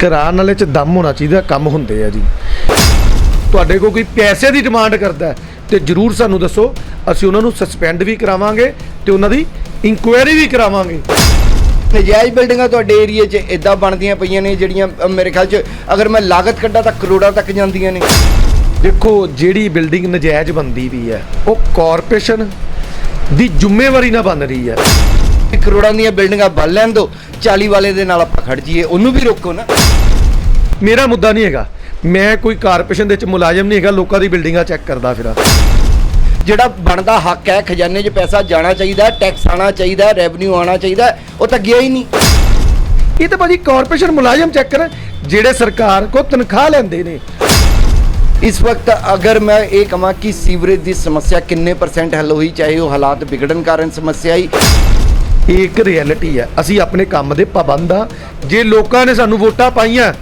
ਕਰਾਉਣ ਵਾਲੇ ਚ ਦਮ ਹੋਣਾ ਚਾਹੀਦਾ ਕੰਮ ਹੁੰਦੇ ਆ ਜੀ। ਤੁਹਾਡੇ ਕੋਲ ਕੋਈ ਪੈਸੇ ਦੀ ਡਿਮਾਂਡ ਕਰਦਾ ਤੇ ਜਰੂਰ ਸਾਨੂੰ ਦੱਸੋ ਅਸੀਂ ਉਹਨਾਂ ਨੂੰ ਸਸਪੈਂਡ ਵੀ ਕਰਾਵਾਂਗੇ ਤੇ ਉਹਨਾਂ ਦੀ ਇਨਕੁਆਇਰੀ ਵੀ ਕਰਾਵਾਂਗੇ। ਨਜਾਇਜ਼ ਬਿਲਡਿੰਗਾਂ ਤੁਹਾਡੇ ਏਰੀਏ 'ਚ ਇਦਾਂ ਬਣਦੀਆਂ ਪਈਆਂ ਨੇ ਜਿਹੜੀਆਂ ਮੇਰੇ ਖਿਆਲ 'ਚ ਅਗਰ ਮੈਂ ਲਾਗਤ ਕੱਢਾਂ ਤਾਂ ਕਰੋੜਾਂ ਤੱਕ ਜਾਂਦੀਆਂ ਨੇ। ਦੇਖੋ ਜਿਹੜੀ ਬਿਲਡਿੰਗ ਨਜਾਇਜ਼ ਬੰਦੀ ਵੀ ਹੈ ਉਹ ਕਾਰਪੋਰੇਸ਼ਨ ਦੀ ਜ਼ਿੰਮੇਵਾਰੀ ਨਾਲ ਬਣ ਰਹੀ ਹੈ। ਕਰੋੜਾਂ ਦੀਆਂ ਬਿਲਡਿੰਗਾਂ ਬਣ ਲੈਣ ਦੋ 40 ਵਾਲੇ ਦੇ ਨਾਲ ਆਪਾਂ ਖੜ ਜਾਈਏ ਉਹਨੂੰ ਵੀ ਰੋਕੋ ਨਾ। ਮੇਰਾ ਮੁੱਦਾ ਨਹੀਂ ਹੈਗਾ। ਮੈਂ ਕੋਈ ਕਾਰਪੋਰੇਸ਼ਨ ਦੇ ਵਿੱਚ ਮੁਲਾਜ਼ਮ ਨਹੀਂ ਹੈਗਾ ਲੋਕਾਂ ਦੀ ਬਿਲਡਿੰਗਾਂ ਚੈੱਕ ਕਰਦਾ ਫਿਰਾਂ। ਜਿਹੜਾ ਬਣਦਾ ਹੱਕ ਹੈ ਖਜ਼ਾਨੇ 'ਚ ਪੈਸਾ ਜਾਣਾ ਚਾਹੀਦਾ ਟੈਕਸ ਆਣਾ ਚਾਹੀਦਾ ਰੈਵਨਿਊ ਆਣਾ ਚਾਹੀਦਾ ਉਹ ਤਾਂ ਗਿਆ ਹੀ ਨਹੀਂ। ਇਹ ਤਾਂ ਭਾਜੀ ਕਾਰਪੋਰੇਸ਼ਨ ਮੁਲਾਜ਼ਮ ਚੈੱਕ ਕਰਨ ਜਿਹੜੇ ਸਰਕਾਰ ਕੋ ਤਨਖਾਹ ਲੈਂਦੇ ਨੇ। ਇਸ ਵਕਤ ਅਗਰ ਮੈਂ ਇਹ ਕਹਾਂ ਕਿ ਸੀਵਰੇਜ ਦੀ ਸਮੱਸਿਆ ਕਿੰਨੇ ਪਰਸੈਂਟ ਹੱਲ ਹੋਈ ਚਾਹੇ ਉਹ ਹਾਲਾਤ ਵਿਗੜਨ ਕਾਰਨ ਸਮੱਸਿਆ ਹੀ ਇਹ ਇੱਕ ਰਿਐਲਿਟੀ ਹੈ। ਅਸੀਂ ਆਪਣੇ ਕੰਮ ਦੇ ਪਾਬੰਦ ਆ। ਜੇ ਲੋਕਾਂ ਨੇ ਸਾਨੂੰ ਵੋਟਾਂ ਪਾਈਆਂ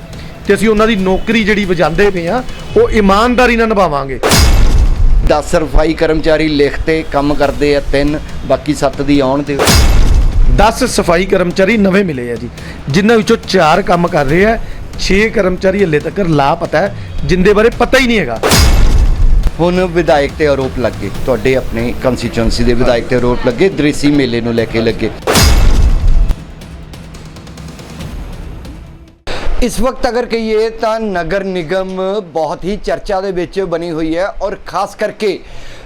ਤੇ ਅਸੀਂ ਉਹਨਾਂ ਦੀ ਨੌਕਰੀ ਜਿਹੜੀ ਵਜਾਉਂਦੇ ਪਏ ਆ ਉਹ ਇਮਾਨਦਾਰੀ ਨਾਲ ਨਿਭਾਵਾਂਗੇ। 10 ਸਫ਼ਾਈ ਕਰਮਚਾਰੀ ਲਿਖ ਤੇ ਕੰਮ ਕਰਦੇ ਆ ਤਿੰਨ ਬਾਕੀ 7 ਦੀ ਆਉਣ ਤੇ। 10 ਸਫ਼ਾਈ ਕਰਮਚਾਰੀ ਨਵੇਂ ਮਿਲੇ ਆ ਜੀ। ਜਿਨ੍ਹਾਂ ਵਿੱਚੋਂ 4 ਕੰਮ ਕਰ ਰਹੇ ਆ 6 ਕਰਮਚਾਰੀ ਹਲੇ ਤੱਕ ਲਾਪਤਾ ਹੈ ਜਿੰਦੇ ਬਾਰੇ ਪਤਾ ਹੀ ਨਹੀਂ ਹੈਗਾ। ਹੁਣ ਵਿਧਾਇਕ ਤੇ ਆਰੋਪ ਲੱਗੇ। ਤੁਹਾਡੇ ਆਪਣੇ ਕੰਸਟੀਚੁਐਂਸੀ ਦੇ ਵਿਧਾਇਕ ਤੇ ਆਰੋਪ ਲੱਗੇ, ਦ੍ਰਿਸ਼ੀ ਮੇਲੇ ਨੂੰ ਲੈ ਕੇ ਲੱਗੇ। ਇਸ ਵਕਤ ਅਗਰ ਕਹੀਏ ਤਾਂ ਨਗਰ ਨਿਗਮ ਬਹੁਤ ਹੀ ਚਰਚਾ ਦੇ ਵਿੱਚ ਬਣੀ ਹੋਈ ਹੈ ਔਰ ਖਾਸ ਕਰਕੇ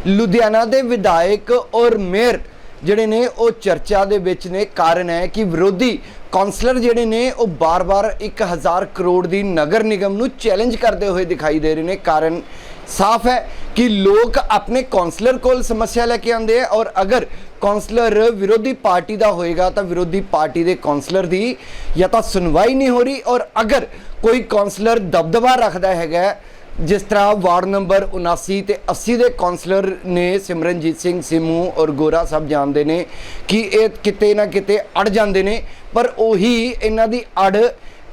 ਲੁਧਿਆਣਾ ਦੇ ਵਿਧਾਇਕ ਔਰ ਮੇਅਰ ਜਿਹੜੇ ਨੇ, ਉਹ ਚਰਚਾ ਦੇ ਵਿੱਚ ਨੇ। ਕਾਰਨ ਹੈ ਕਿ ਵਿਰੋਧੀ ਕਾਉਂਸਲਰ ਜਿਹੜੇ ਨੇ, ਉਹ ਬਾਰ-ਬਾਰ 1000 ਕਰੋੜ ਦੀ ਨਗਰ ਨਿਗਮ ਨੂੰ ਚੈਲੰਜ ਕਰਦੇ ਹੋਏ ਦਿਖਾਈ ਦੇ ਰਹੇ ਨੇ। ਕਾਰਨ ਸਾਫ਼ ਹੈ ਕਿ ਲੋਕ ਆਪਣੇ ਕਾਉਂਸਲਰ ਕੋਲ ਸਮੱਸਿਆ ਲੈ ਕੇ ਆਉਂਦੇ ਆ ਔਰ ਅਗਰ ਕਾਉਂਸਲਰ ਵਿਰੋਧੀ ਪਾਰਟੀ ਦਾ ਹੋਏਗਾ ਤਾਂ ਵਿਰੋਧੀ ਪਾਰਟੀ ਦੇ ਕਾਉਂਸਲਰ ਦੀ ਜਾਂ ਤਾਂ ਸੁਣਵਾਈ ਨਹੀਂ ਹੋ ਰਹੀ ਔਰ ਅਗਰ ਕੋਈ ਕਾਉਂਸਲਰ ਦਬਦਬਾ ਰੱਖਦਾ ਹੈਗਾ ਜਿਸ ਤਰ੍ਹਾਂ ਵਾਰਡ ਨੰਬਰ 79 ਤੇ 80 ਦੇ ਕਾਉਂਸਲਰ ਨੇ ਸਿਮਰਨਜੀਤ ਸਿੰਘ ਸਿਮੂ ਔਰ ਗੋਰਾ ਸਾਹਿਬ ਜਾਣਦੇ ਨੇ ਕਿ ਇਹ ਕਿਤੇ ਨਾ ਕਿਤੇ ਅੜ ਜਾਂਦੇ ਨੇ ਪਰ ਉਹੀ ਇਹਨਾਂ ਦੀ ਅੜ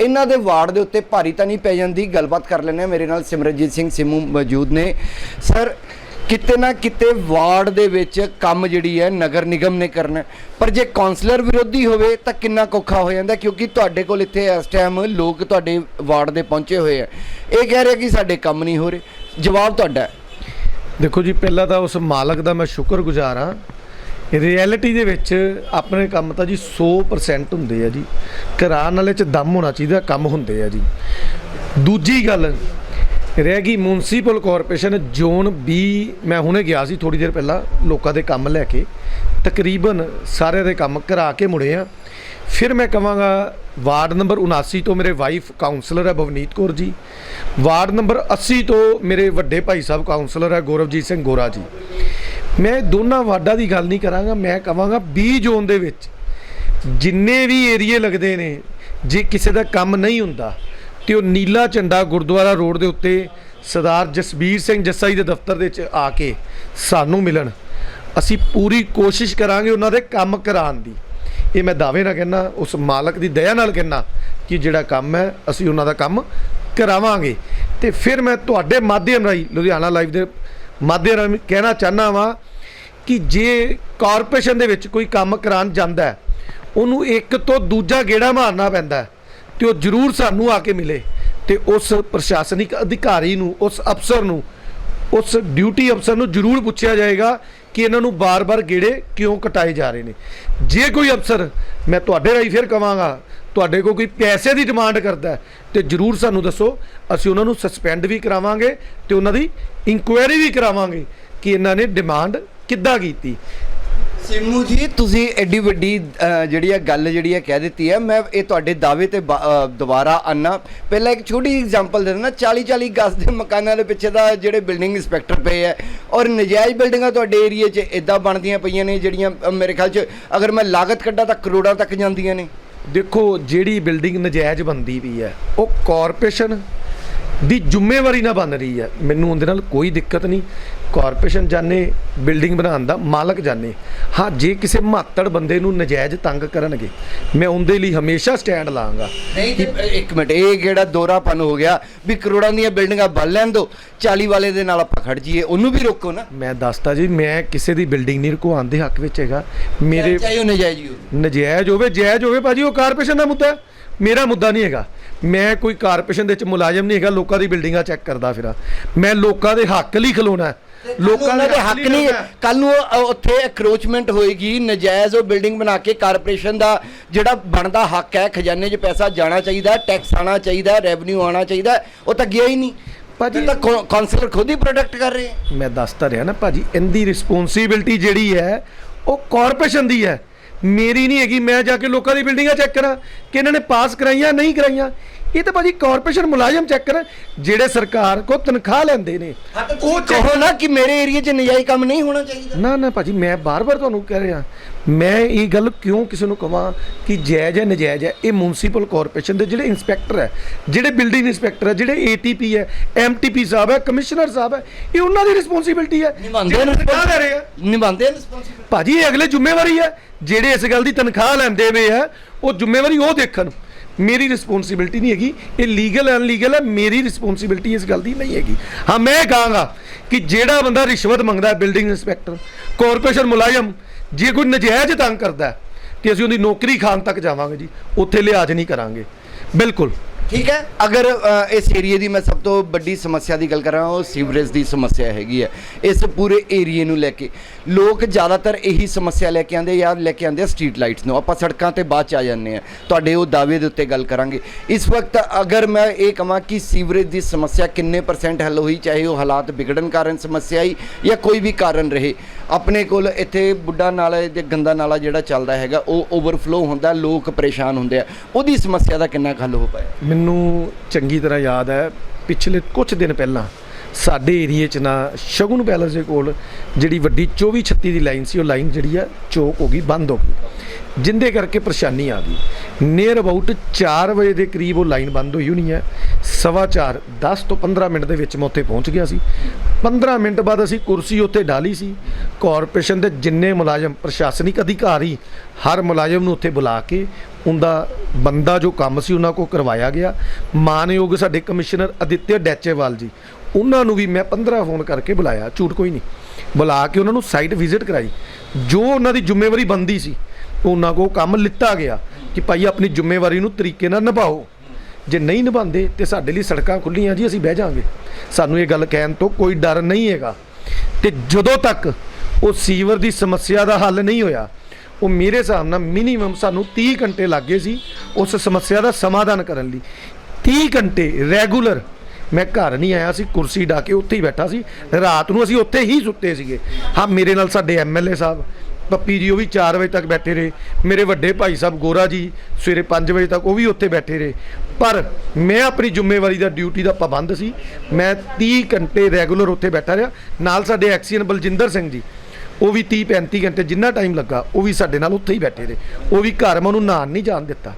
ਇਹਨਾਂ ਦੇ ਵਾਰਡ ਦੇ ਉੱਤੇ ਭਾਰੀ ਤਾਂ ਨਹੀਂ ਪੈ ਜਾਂਦੀ? ਗੱਲਬਾਤ ਕਰ ਲੈਂਦੇ ਹਾਂ। ਮੇਰੇ ਨਾਲ ਸਿਮਰਨਜੀਤ ਸਿੰਘ, ਸਿਮੂ ਮੌਜੂਦ ਨੇ। ਸਰ, ਕਿਤੇ ਨਾ ਕਿਤੇ ਵਾਰਡ ਦੇ ਵਿੱਚ ਕੰਮ ਜਿਹੜੀ ਹੈ, ਨਗਰ ਨਿਗਮ ਨੇ ਕਰਨਾ ਪਰ ਜੇ ਕਾਉਂਸਲਰ ਵਿਰੋਧੀ ਹੋਵੇ, ਤਾਂ ਕਿੰਨਾ ਕੋਖਾ ਹੋ ਜਾਂਦਾ? ਕਿਉਂਕਿ ਤੁਹਾਡੇ ਕੋਲ ਇੱਥੇ ਇਸ ਟਾਈਮ ਲੋਕ ਤੁਹਾਡੇ ਵਾਰਡ ਦੇ ਪਹੁੰਚੇ ਹੋਏ ਆ। ਇਹ ਕਹਿ ਰਹੇ ਕਿ ਸਾਡੇ ਕੰਮ ਨਹੀਂ ਹੋ ਰਹੇ। ਜਵਾਬ ਤੁਹਾਡਾ ਦੇਖੋ ਜੀ, ਪਹਿਲਾਂ ਤਾਂ ਉਸ ਮਾਲਕ ਦਾ ਮੈਂ ਸ਼ੁਕਰਗੁਜ਼ਾਰ ਹਾਂ ਰਿਐਲਿਟੀ ਦੇ ਵਿੱਚ ਆਪਣੇ ਕੰਮ ਤਾਂ ਜੀ 100% ਹੁੰਦੇ ਆ ਜੀ। ਕਰਾਉਣ ਵਾਲੇ ਚ ਦਮ ਹੋਣਾ ਚਾਹੀਦਾ, ਕੰਮ ਹੁੰਦੇ ਆ ਜੀ। ਦੂਜੀ ਗੱਲ, ਰਹਿ ਗਈ ਮੁਨਸੀਪਲ ਕਾਰਪੋਰੇਸ਼ਨ ਜ਼ੋਨ 20 ਮੈਂ ਹੁਣੇ ਗਿਆ ਸੀ ਥੋੜੀ ਦੇਰ ਪਹਿਲਾਂ ਲੋਕਾਂ ਦੇ ਕੰਮ ਲੈ ਕੇ। ਤਕਰੀਬਨ ਸਾਰੇ ਦੇ ਕੰਮ ਕਰਾ ਕੇ ਮੁੜੇ ਆ। ਫਿਰ ਮੈਂ ਕਵਾਂਗਾ, ਵਾਰਡ ਨੰਬਰ 79 ਤੋਂ ਮੇਰੇ ਵਾਈਫ ਕਾਉਂਸਲਰ ਹੈ ਬਵਨੀਤ ਕੌਰ ਜੀ। ਵਾਰਡ ਨੰਬਰ 80 ਤੋਂ ਮੇਰੇ ਵੱਡੇ ਭਾਈ ਸਾਹਿਬ ਕਾਉਂਸਲਰ ਹੈ ਗੌਰਵਜੀਤ ਸਿੰਘ ਗੋਰਾ ਜੀ। ਮੈਂ ਦੋਨਾਂ ਵਾਰਡਾਂ ਦੀ ਗੱਲ ਨਹੀਂ ਕਰਾਂਗਾ, ਮੈਂ ਕਹਾਂਗਾ 20 ਜ਼ੋਨ ਦੇ ਵਿੱਚ ਜਿੰਨੇ ਵੀ ਏਰੀਏ ਲੱਗਦੇ ਨੇ, ਜੇ ਕਿਸੇ ਦਾ ਕੰਮ ਨਹੀਂ ਹੁੰਦਾ, ਤੇ ਉਹ ਨੀਲਾ ਝੰਡਾ ਗੁਰਦੁਆਰਾ ਰੋਡ ਦੇ ਉੱਤੇ ਸਰਦਾਰ ਜਸਬੀਰ ਸਿੰਘ ਜੱਸਾ ਜੀ ਦੇ ਦਫ਼ਤਰ ਦੇ ਵਿੱਚ ਆ ਕੇ ਸਾਨੂੰ ਮਿਲਣ। ਅਸੀਂ ਪੂਰੀ ਕੋਸ਼ਿਸ਼ ਕਰਾਂਗੇ ਉਹਨਾਂ ਦੇ ਕੰਮ ਕਰਾਉਣ ਦੀ। ਇਹ ਮੈਂ ਦਾਅਵੇ ਨਾਲ ਕਹਿੰਦਾ, ਉਸ ਮਾਲਕ ਦੀ ਦਇਆ ਨਾਲ ਕਹਿੰਦਾ ਕਿ ਜਿਹੜਾ ਕੰਮ ਹੈ, ਅਸੀਂ ਉਹਨਾਂ ਦਾ ਕੰਮ ਕਰਾਵਾਂਗੇ। ਤੇ ਫਿਰ ਮੈਂ ਤੁਹਾਡੇ ਮਾਧਿਅਮ ਰਾਹੀਂ ਲੁਧਿਆਣਾ ਲਾਈਵ ਦੇ ਮਾਧਿਅਮ ਰਾਹੀਂ ਕਹਿਣਾ ਚਾਹਨਾ ਵਾਂ ਕਿ ਜੇ ਕਾਰਪੋਰੇਸ਼ਨ ਦੇ ਵਿੱਚ ਕੋਈ ਕੰਮ ਕਰਾਉਣ ਜਾਂਦਾ ਉਹਨੂੰ ਇੱਕ ਤੋਂ ਦੂਜਾ ਗੇੜਾ ਮਾਰਨਾ ਪੈਂਦਾ ਹੈ, ਤੇ ਉਹ ਜ਼ਰੂਰ ਸਾਨੂੰ ਆ ਕੇ ਮਿਲੇ ਤੇ ਉਸ ਪ੍ਰਸ਼ਾਸਨਿਕ ਅਧਿਕਾਰੀ ਨੂੰ ਉਸ ਅਫਸਰ ਨੂੰ ਉਸ ਡਿਊਟੀ ਅਫਸਰ ਨੂੰ ਜ਼ਰੂਰ ਪੁੱਛਿਆ ਜਾਏਗਾ ਕਿ ਇਹਨਾਂ ਨੂੰ ਬਾਰ-ਬਾਰ ਗੇੜੇ ਕਿਉਂ ਕਟਾਏ ਜਾ ਰਹੇ ਨੇ। ਜੇ ਕੋਈ ਅਫਸਰ ਮੈਂ ਤੁਹਾਡੇ ਰਾਹੀਂ ਫਿਰ ਕਵਾਂਗਾ ਤੁਹਾਡੇ ਕੋਲ ਕੋਈ ਪੈਸੇ ਦੀ ਡਿਮਾਂਡ ਕਰਦਾ ਹੈ, ਤੇ ਜ਼ਰੂਰ ਸਾਨੂੰ ਦੱਸੋ ਅਸੀਂ ਉਹਨਾਂ ਨੂੰ ਸਸਪੈਂਡ ਵੀ ਕਰਾਵਾਂਗੇ ਤੇ ਉਹਨਾਂ ਦੀ ਇਨਕੁਆਇਰੀ ਵੀ ਕਰਾਵਾਂਗੇ ਕਿ ਇਹਨਾਂ ਨੇ ਡਿਮਾਂਡ ਕਿੱਦਾਂ ਕੀਤੀ। ਸਿੰਮੂ ਜੀ ਤੁਸੀਂ ਐਡੀ ਵੱਡੀ ਜਿਹੜੀ ਆ ਗੱਲ ਜਿਹੜੀ ਆ ਕਹਿ ਦਿੱਤੀ ਹੈ ਮੈਂ ਇਹ ਤੁਹਾਡੇ ਦਾਅਵੇ ਤੇ ਬਾ- ਦੁਬਾਰਾ ਆਨਾ। ਪਹਿਲਾਂ ਇੱਕ ਛੋਟੀ ਐਗਜ਼ਾਮਪਲ ਦੇ ਦਿੰਦਾ 40 40 ਗਜ਼ ਦੇ ਮਕਾਨਾਂ ਦੇ ਪਿੱਛੇ ਦਾ ਜਿਹੜੇ ਬਿਲਡਿੰਗ ਇੰਸਪੈਕਟਰ ਪਏ ਆ ਔਰ ਨਜਾਇਜ਼ ਬਿਲਡਿੰਗਾਂ ਤੁਹਾਡੇ ਏਰੀਏ 'ਚ ਇਦਾਂ ਬਣਦੀਆਂ ਪਈਆਂ ਨੇ ਜਿਹੜੀਆਂ ਮੇਰੇ ਖਿਆਲ 'ਚ ਅਗਰ ਮੈਂ ਲਾਗਤ ਕੱਢਾਂ ਤਾਂ ਕਰੋੜਾਂ ਤੱਕ ਜਾਂਦੀਆਂ ਨੇ। ਦੇਖੋ ਜਿਹੜੀ ਬਿਲਡਿੰਗ ਨਜਾਇਜ਼ ਬੰਦੀ ਵੀ ਹੈ ਉਹ ਕਾਰਪੋਰੇਸ਼ਨ ਦੀ ਜ਼ਿੰਮੇਵਾਰੀ ਨਾਲ ਬਣ ਰਹੀ ਹੈ। ਮੈਨੂੰ ਉਹਦੇ ਨਾਲ ਕੋਈ ਦਿੱਕਤ ਨਹੀਂ। ਕਾਰਪੋਰੇਸ਼ਨ ਜਾਣੇ ਬਿਲਡਿੰਗ ਬਣਾਉਣ ਦਾ ਮਾਲਕ ਜਾਣੇ। ਹਾਂ ਜੇ ਕਿਸੇ ਮਾਤੜ ਬੰਦੇ ਨੂੰ ਨਜਾਇਜ਼ ਤੰਗ ਕਰਨਗੇ ਮੈਂ ਉਹਦੇ ਲਈ ਹਮੇਸ਼ਾ ਸਟੈਂਡ ਲਾਂਗਾ। ਨਹੀਂ ਇੱਕ ਮਿੰਟ ਇਹ ਕਿਹੜਾ ਦੋਰਾਪਨ ਹੋ ਗਿਆ ਵੀ ਕਰੋੜਾਂ ਦੀਆਂ ਬਿਲਡਿੰਗਾਂ ਬਣ ਲੈਣ ਦੋ 40 ਵਾਲੇ ਦੇ ਨਾਲ ਆਪਾਂ ਖੜ ਜਾਈਏ ਉਹਨੂੰ ਵੀ ਰੋਕੋ ਨਾ। ਮੈਂ ਦੱਸਤਾ ਜੀ ਮੈਂ ਕਿਸੇ ਦੀ ਬਿਲਡਿੰਗ ਨਹੀਂ ਰੁਕਵਾਉਣ ਦੇ ਹੱਕ ਵਿੱਚ ਹੈਗਾ। ਮੇਰੇ ਚਾਹੇ ਉਹ ਨਜਾਇਜ਼ ਹੀ ਹੋ ਨਜਾਇਜ਼ ਹੋਵੇ ਜਾਇਜ਼ ਹੋਵੇ ਭਾਜੀ ਉਹ ਕਾਰਪੋਰੇਸ਼ਨ ਦਾ ਮੁੱਦਾ ਮੇਰਾ ਮੁੱਦਾ ਨਹੀਂ ਹੈਗਾ। ਮੈਂ ਕੋਈ ਕਾਰਪੋਰੇਸ਼ਨ ਦੇ ਵਿੱਚ ਮੁਲਾਜ਼ਮ ਨਹੀਂ ਹੈਗਾ ਲੋਕਾਂ ਦੀ ਬਿਲਡਿੰਗਾਂ ਚੈੱਕ ਕਰਦਾ ਫਿਰਾਂ ਮੈਂ ਲੋਕਾਂ ਦੇ ਹੱਕ ਲਈ ਖਲੋਣਾ। ਲੋਕਾਂ ਦੇ ਹੱਕ ਨਹੀਂ। ਕੱਲ ਨੂੰ ਉੱਥੇ ਐਕਰੋਚਮੈਂਟ ਹੋਏਗੀ ਨਜਾਇਜ਼ ਉਹ ਬਿਲਡਿੰਗ ਬਣਾ ਕੇ ਕਾਰਪੋਰੇਸ਼ਨ ਦਾ ਜਿਹੜਾ ਬਣਦਾ ਹੱਕ ਹੈ ਖਜ਼ਾਨੇ 'ਚ ਪੈਸਾ ਜਾਣਾ ਚਾਹੀਦਾ ਟੈਕਸ ਆਣਾ ਚਾਹੀਦਾ ਰੈਵਨਿਊ ਆਣਾ ਚਾਹੀਦਾ ਉਹ ਤਾਂ ਗਿਆ ਹੀ ਨਹੀਂ ਭਾਜੀ- ਤਾਂ ਕਾਉਂਸਲਰ ਖੁਦ ਹੀ ਪ੍ਰੋਡਕਟ ਕਰ ਰਹੇ ਮੈਂ ਦੱਸਦਾ ਰਿਹਾ ਨਾ ਭਾਜੀ ਇਹਦੀ ਰਿਸਪੌਂਸਿਬਿਲਟੀ ਜਿਹੜੀ ਹੈ ਉਹ ਕਾਰਪੋਰੇਸ਼ਨ ਦੀ ਹੈ ਮੇਰੀ ਨਹੀਂ ਹੈਗੀ, ਮੈਂ ਜਾ ਕੇ ਲੋਕਾਂ ਦੀ ਬਿਲਡਿੰਗਾਂ ਚੈੱਕ ਕਰਾਂ। ਕਿ ਇਹਨਾਂ ਨੇ ਪਾਸ ਕਰਾਈਆਂ, ਨਹੀਂ ਕਰਾਈਆਂ। ਇਹ ਤਾਂ ਭਾਜੀ ਕਾਰਪੋਰੇਸ਼ਨ ਮੁਲਾਜ਼ਮ ਚੈੱਕ ਕਰਨ ਜਿਹੜੇ ਸਰਕਾਰ ਕੋ ਤਨਖਾਹ ਲੈਂਦੇ ਨੇ। ਉਹ ਕਹੋ ਨਾ ਕਿ ਮੇਰੇ ਏਰੀਆ 'ਚ ਨਜਾਇਜ਼ ਕੰਮ ਨਹੀਂ ਹੋਣਾ ਚਾਹੀਦਾ। ਨਾ ਨਾ ਭਾਜੀ ਮੈਂ ਬਾਰ-ਬਾਰ ਤੁਹਾਨੂੰ ਕਹਿ ਰਿਹਾ। ਮੈਂ ਇਹ ਗੱਲ ਕਿਉਂ ਕਿਸੇ ਨੂੰ ਕਹਾਂ ਕਿ ਜਾਇਜ਼ ਹੈ ਨਜਾਇਜ਼ ਹੈ? ਇਹ ਮਿਊਨਿਸਪਲ ਕਾਰਪੋਰੇਸ਼ਨ ਦੇ ਜਿਹੜੇ ਇਨਸਪੈਕਟਰ ਹੈ ਜਿਹੜੇ ਬਿਲਡਿੰਗ ਇਨਸਪੈਕਟਰ ਹੈ ਜਿਹੜੇ ਏਟੀਪੀ ਹੈ ਐਮਟੀਪੀ ਸਾਹਿਬ ਹੈ ਕਮਿਸ਼ਨਰ ਸਾਹਿਬ ਹੈ ਇਹ ਉਹਨਾਂ ਦੀ ਰਿਸਪੌਂਸਿਬਿਲਟੀ ਹੈ। ਨਿਭਾਉਂਦੇ ਨੇ ਲੈ ਰਹੇ ਆ। ਨਿਭਾਉਂਦੇ ਨੇ। ਭਾਜੀ ਇਹ ਅਗਲੇ ਜ਼ਿੰਮੇਵਾਰੀ ਹੈ। ਜਿਹੜੇ ਇਸ ਗੱਲ ਦੀ ਤਨਖਾਹ ਲੈਂਦੇ ਵੇ ਆ ਉਹ ਜ਼ਿੰਮੇਵਾਰੀ ਉਹ ਦੇਖਣ। ਮੇਰੀ ਰਿਸਪੌਂਸਿਬਿਲਟੀ ਨਹੀਂ ਹੈਗੀ। ਇਹ ਲੀਗਲ ਅਨਲੀਗਲ ਹੈ, ਮੇਰੀ ਰਿਸਪੌਂਸਿਬਿਲਟੀ ਇਸ ਗੱਲ ਦੀ ਨਹੀਂ ਹੈਗੀ। ਹਾਂ, ਮੈਂ ਕਹਾਂਗਾ ਕਿ ਜਿਹੜਾ ਬੰਦਾ ਰਿਸ਼ਵਤ ਮੰਗਦਾ ਹੈ ਬਿਲਡਿੰਗ ਇੰਸਪੈਕਟਰ ਕਾਰਪੋਰੇਸ਼ਨ ਮੁਲਾਜ਼ਮ, ਜੇ ਕੋਈ ਨਜਾਇਜ਼ ਤੰਗ ਕਰਦਾ ਕਿ ਅਸੀਂ ਉਹਦੀ ਨੌਕਰੀ ਖਾਣ ਤੱਕ ਜਾਵਾਂਗੇ ਜੀ, ਉੱਥੇ ਲਿਹਾਜ਼ ਨਹੀਂ ਕਰਾਂਗੇ। ਬਿਲਕੁਲ। ਠੀਕ ਹੈ? ਅਗਰ ਅ, ਇਸ ਏਰੀਏ ਦੀ ਮੈਂ ਸਭ ਤੋਂ ਵੱਡੀ ਸਮੱਸਿਆ ਦੀ ਗੱਲ ਕਰਾਂ ਉਹ ਸੀਵਰੇਜ ਦੀ ਸਮੱਸਿਆ ਹੈਗੀ ਹੈ। ਇਸ ਪੂਰੇ ਏਰੀਏ ਨੂੰ ਲੈ ਕੇ। ਲੋਕ ਜ਼ਿਆਦਾਤਰ ਇਹੀ ਸਮੱਸਿਆ ਲੈ ਕੇ ਆਉਂਦੇ ਜਾਂ ਲੈ ਕੇ ਆਉਂਦੇ ਆ ਸਟਰੀਟ ਲਾਈਟਸ ਨੂੰ। ਆਪਾਂ ਸੜਕਾਂ ਤੇ ਬਾਅਦ ਚ ਆ ਜਾਂਦੇ ਆ ਤੁਹਾਡੇ ਉਹ ਦਾਅਵੇ ਦੇ ਉੱਤੇ ਗੱਲ ਕਰਾਂਗੇ। ਇਸ ਵਕਤ ਅਗਰ ਮੈਂ ਇਹ ਕਹਾਂ ਕਿ ਸੀਵਰੇਜ ਦੀ ਸਮੱਸਿਆ ਕਿੰਨੇ ਪਰਸੈਂਟ ਹੱਲ ਹੋਈ ਚਾਹੇ ਉਹ ਹਾਲਾਤ ਵਿਗੜਨ ਕਾਰਨ ਸਮੱਸਿਆ ਆਈ ਜਾਂ ਕੋਈ ਵੀ ਕਾਰਨ ਰਹੇ ਆਪਣੇ ਕੋਲ ਇੱਥੇ ਬੁੱਢਾ ਨਾਲਾ ਤੇ ਗੰਦਾ ਨਾਲਾ ਜਿਹੜਾ ਚੱਲਦਾ ਹੈਗਾ, ਉਹ ਓਵਰਫਲੋ ਹੁੰਦਾ, ਲੋਕ ਪਰੇਸ਼ਾਨ ਹੁੰਦੇ ਆ। ਉਹਦੀ ਸਮੱਸਿਆ ਦਾ ਕਿੰਨਾ ਕੁ ਹੱਲ ਹੋ ਪਾਇਆ? ਮੈਨੂੰ ਚੰਗੀ ਤਰ੍ਹਾਂ ਯਾਦ ਹੈ, ਪਿਛਲੇ ਕੁਝ ਦਿਨ ਪਹਿਲਾਂ ਸਾਡੇ ਏਰੀਏ 'ਚ ਨਾ ਸ਼ਗੁਨ ਪੈਲਸ ਦੇ ਕੋਲ ਜਿਹੜੀ ਵੱਡੀ 24 36 ਦੀ ਲਾਈਨ ਸੀ, ਉਹ ਲਾਈਨ ਜਿਹੜੀ ਆ ਚੋਕ ਹੋ ਗਈ, ਬੰਦ ਹੋ ਗਈ। ਜਿੰਦੇ ਕਰਕੇ ਪਰੇਸ਼ਾਨੀ ਆ ਗਈ। ਨੀਅਰ ਅਬਾਊਟ 4 ਵਜੇ ਦੇ ਕਰੀਬ ਉਹ ਲਾਈਨ ਬੰਦ ਹੋਈ ਹੋਣੀ ਹੈ ਸਵਾ ਚਾਰ 10 ਤੋਂ 15 ਮਿੰਟ ਦੇ ਵਿੱਚ ਮੈਂ ਉੱਥੇ ਪਹੁੰਚ ਗਿਆ ਸੀ। 15 ਮਿੰਟ ਬਾਅਦ ਅਸੀਂ ਕੁਰਸੀ ਉੱਥੇ ਡਾਲੀ ਸੀ। ਕਾਰਪੋਰੇਸ਼ਨ ਦੇ ਜਿੰਨੇ ਮੁਲਾਜ਼ਮ, ਪ੍ਰਸ਼ਾਸਨਿਕ ਅਧਿਕਾਰੀ ਹਰ ਮੁਲਾਜ਼ਮ ਨੂੰ ਉੱਥੇ ਬੁਲਾ ਕੇ ਉਹਦਾ ਬੰਦਾ ਜੋ ਕੰਮ ਸੀ ਉਹਨਾਂ ਕੋ ਕਰਵਾਇਆ ਗਿਆ। ਮਾਨਯੋਗ ਸਾਡੇ ਕਮਿਸ਼ਨਰ ਅਦਿੱਤਿਆ ਡੈਚੇਵਾਲ ਜੀ, ਉਹਨਾਂ ਨੂੰ ਵੀ ਮੈਂ 15 ਫੋਨ ਕਰਕੇ ਬੁਲਾਇਆ, ਝੂਠ ਕੋਈ ਨਹੀਂ। ਬੁਲਾ ਕੇ ਉਹਨਾਂ ਨੂੰ ਸਾਈਟ ਵਿਜ਼ਿਟ ਕਰਾਈ। ਜੋ ਉਹਨਾਂ ਦੀ ਜ਼ਿੰਮੇਵਾਰੀ ਬੰਦੀ ਸੀ, ਉਹਨਾਂ ਕੋ ਕੰਮ ਲਿੱਤਾ ਗਿਆ ਕਿ ਭਾਈ ਆਪਣੀ ਜ਼ਿੰਮੇਵਾਰੀ ਨੂੰ ਤਰੀਕੇ ਨਾਲ ਨਿਭਾਓ। ਜੇ ਨਹੀਂ ਨਿਭਾਉਂਦੇ ਤੇ ਸਾਡੇ ਲਈ ਸੜਕਾਂ ਖੁੱਲੀਆਂ ਜੀ, ਅਸੀਂ ਬਹਿ ਜਾਾਂਗੇ ਸਾਨੂੰ ਇਹ ਗੱਲ ਕਹਿਣ ਤੋਂ ਕੋਈ ਡਰ ਨਹੀਂ ਹੈਗਾ। ਤੇ ਜਦੋਂ ਤੱਕ ਉਹ ਸੀਵਰ ਦੀ ਸਮੱਸਿਆ ਦਾ ਹੱਲ ਨਹੀਂ ਹੋਇਆ, ਉਹ ਮੇਰੇ ਹਿਸਾਬ ਨਾਲ ਮਿਨੀਮਮ ਸਾਨੂੰ 30 ਘੰਟੇ ਲੱਗੇ ਸੀ ਉਸ ਸਮੱਸਿਆ ਦਾ ਸਮਾਧਾਨ ਕਰਨ ਲਈ। 30 ਘੰਟੇ ਰੈਗੂਲਰ ਮੈਂ ਘਰ ਨਹੀਂ ਆਇਆ ਸੀ, ਕੁਰਸੀ ਢਾ ਕੇ ਉੱਥੇ ਹੀ ਬੈਠਾ ਸੀ। ਰਾਤ ਨੂੰ ਅਸੀਂ ਉੱਥੇ ਹੀ ਸੁੱਤੇ ਸੀਗੇ। ਹਾਂ, ਮੇਰੇ ਨਾਲ ਸਾਡੇ ਐਮਐਲਏ ਸਾਹਿਬ ਪੱਪੀ ਜੀ, ਉਹ ਵੀ 4 ਵਜੇ ਤੱਕ ਬੈਠੇ ਰਹੇ। ਮੇਰੇ ਵੱਡੇ ਭਾਈ ਸਾਹਿਬ ਗੋਰਾ ਜੀ, ਸਵੇਰੇ 5 ਵਜੇ ਤੱਕ ਉਹ ਵੀ ਉੱਥੇ ਬੈਠੇ ਰਹੇ। ਪਰ ਮੈਂ ਆਪਣੀ ਜ਼ਿੰਮੇਵਾਰੀ ਦਾ ਡਿਊਟੀ ਦਾ ਪਾਬੰਦ ਸੀ। ਮੈਂ 30 ਘੰਟੇ ਰੈਗੂਲਰ ਉੱਥੇ ਬੈਠਾ ਰਿਹਾ। ਨਾਲ ਸਾਡੇ ਐਕਸੀਅਨ ਬਲਜਿੰਦਰ ਸਿੰਘ ਜੀ, ਉਹ ਵੀ 30 35 ਘੰਟੇ ਜਿੰਨਾ ਟਾਈਮ ਲੱਗਾ, ਉਹ ਵੀ ਸਾਡੇ ਨਾਲ ਉੱਥੇ ਹੀ ਬੈਠੇ ਰਹੇ। ਉਹ ਵੀ ਘਰ ਮੈਂ ਉਹਨੂੰ ਨਾਨ ਨਹੀਂ ਜਾਣ ਦਿੱਤਾ।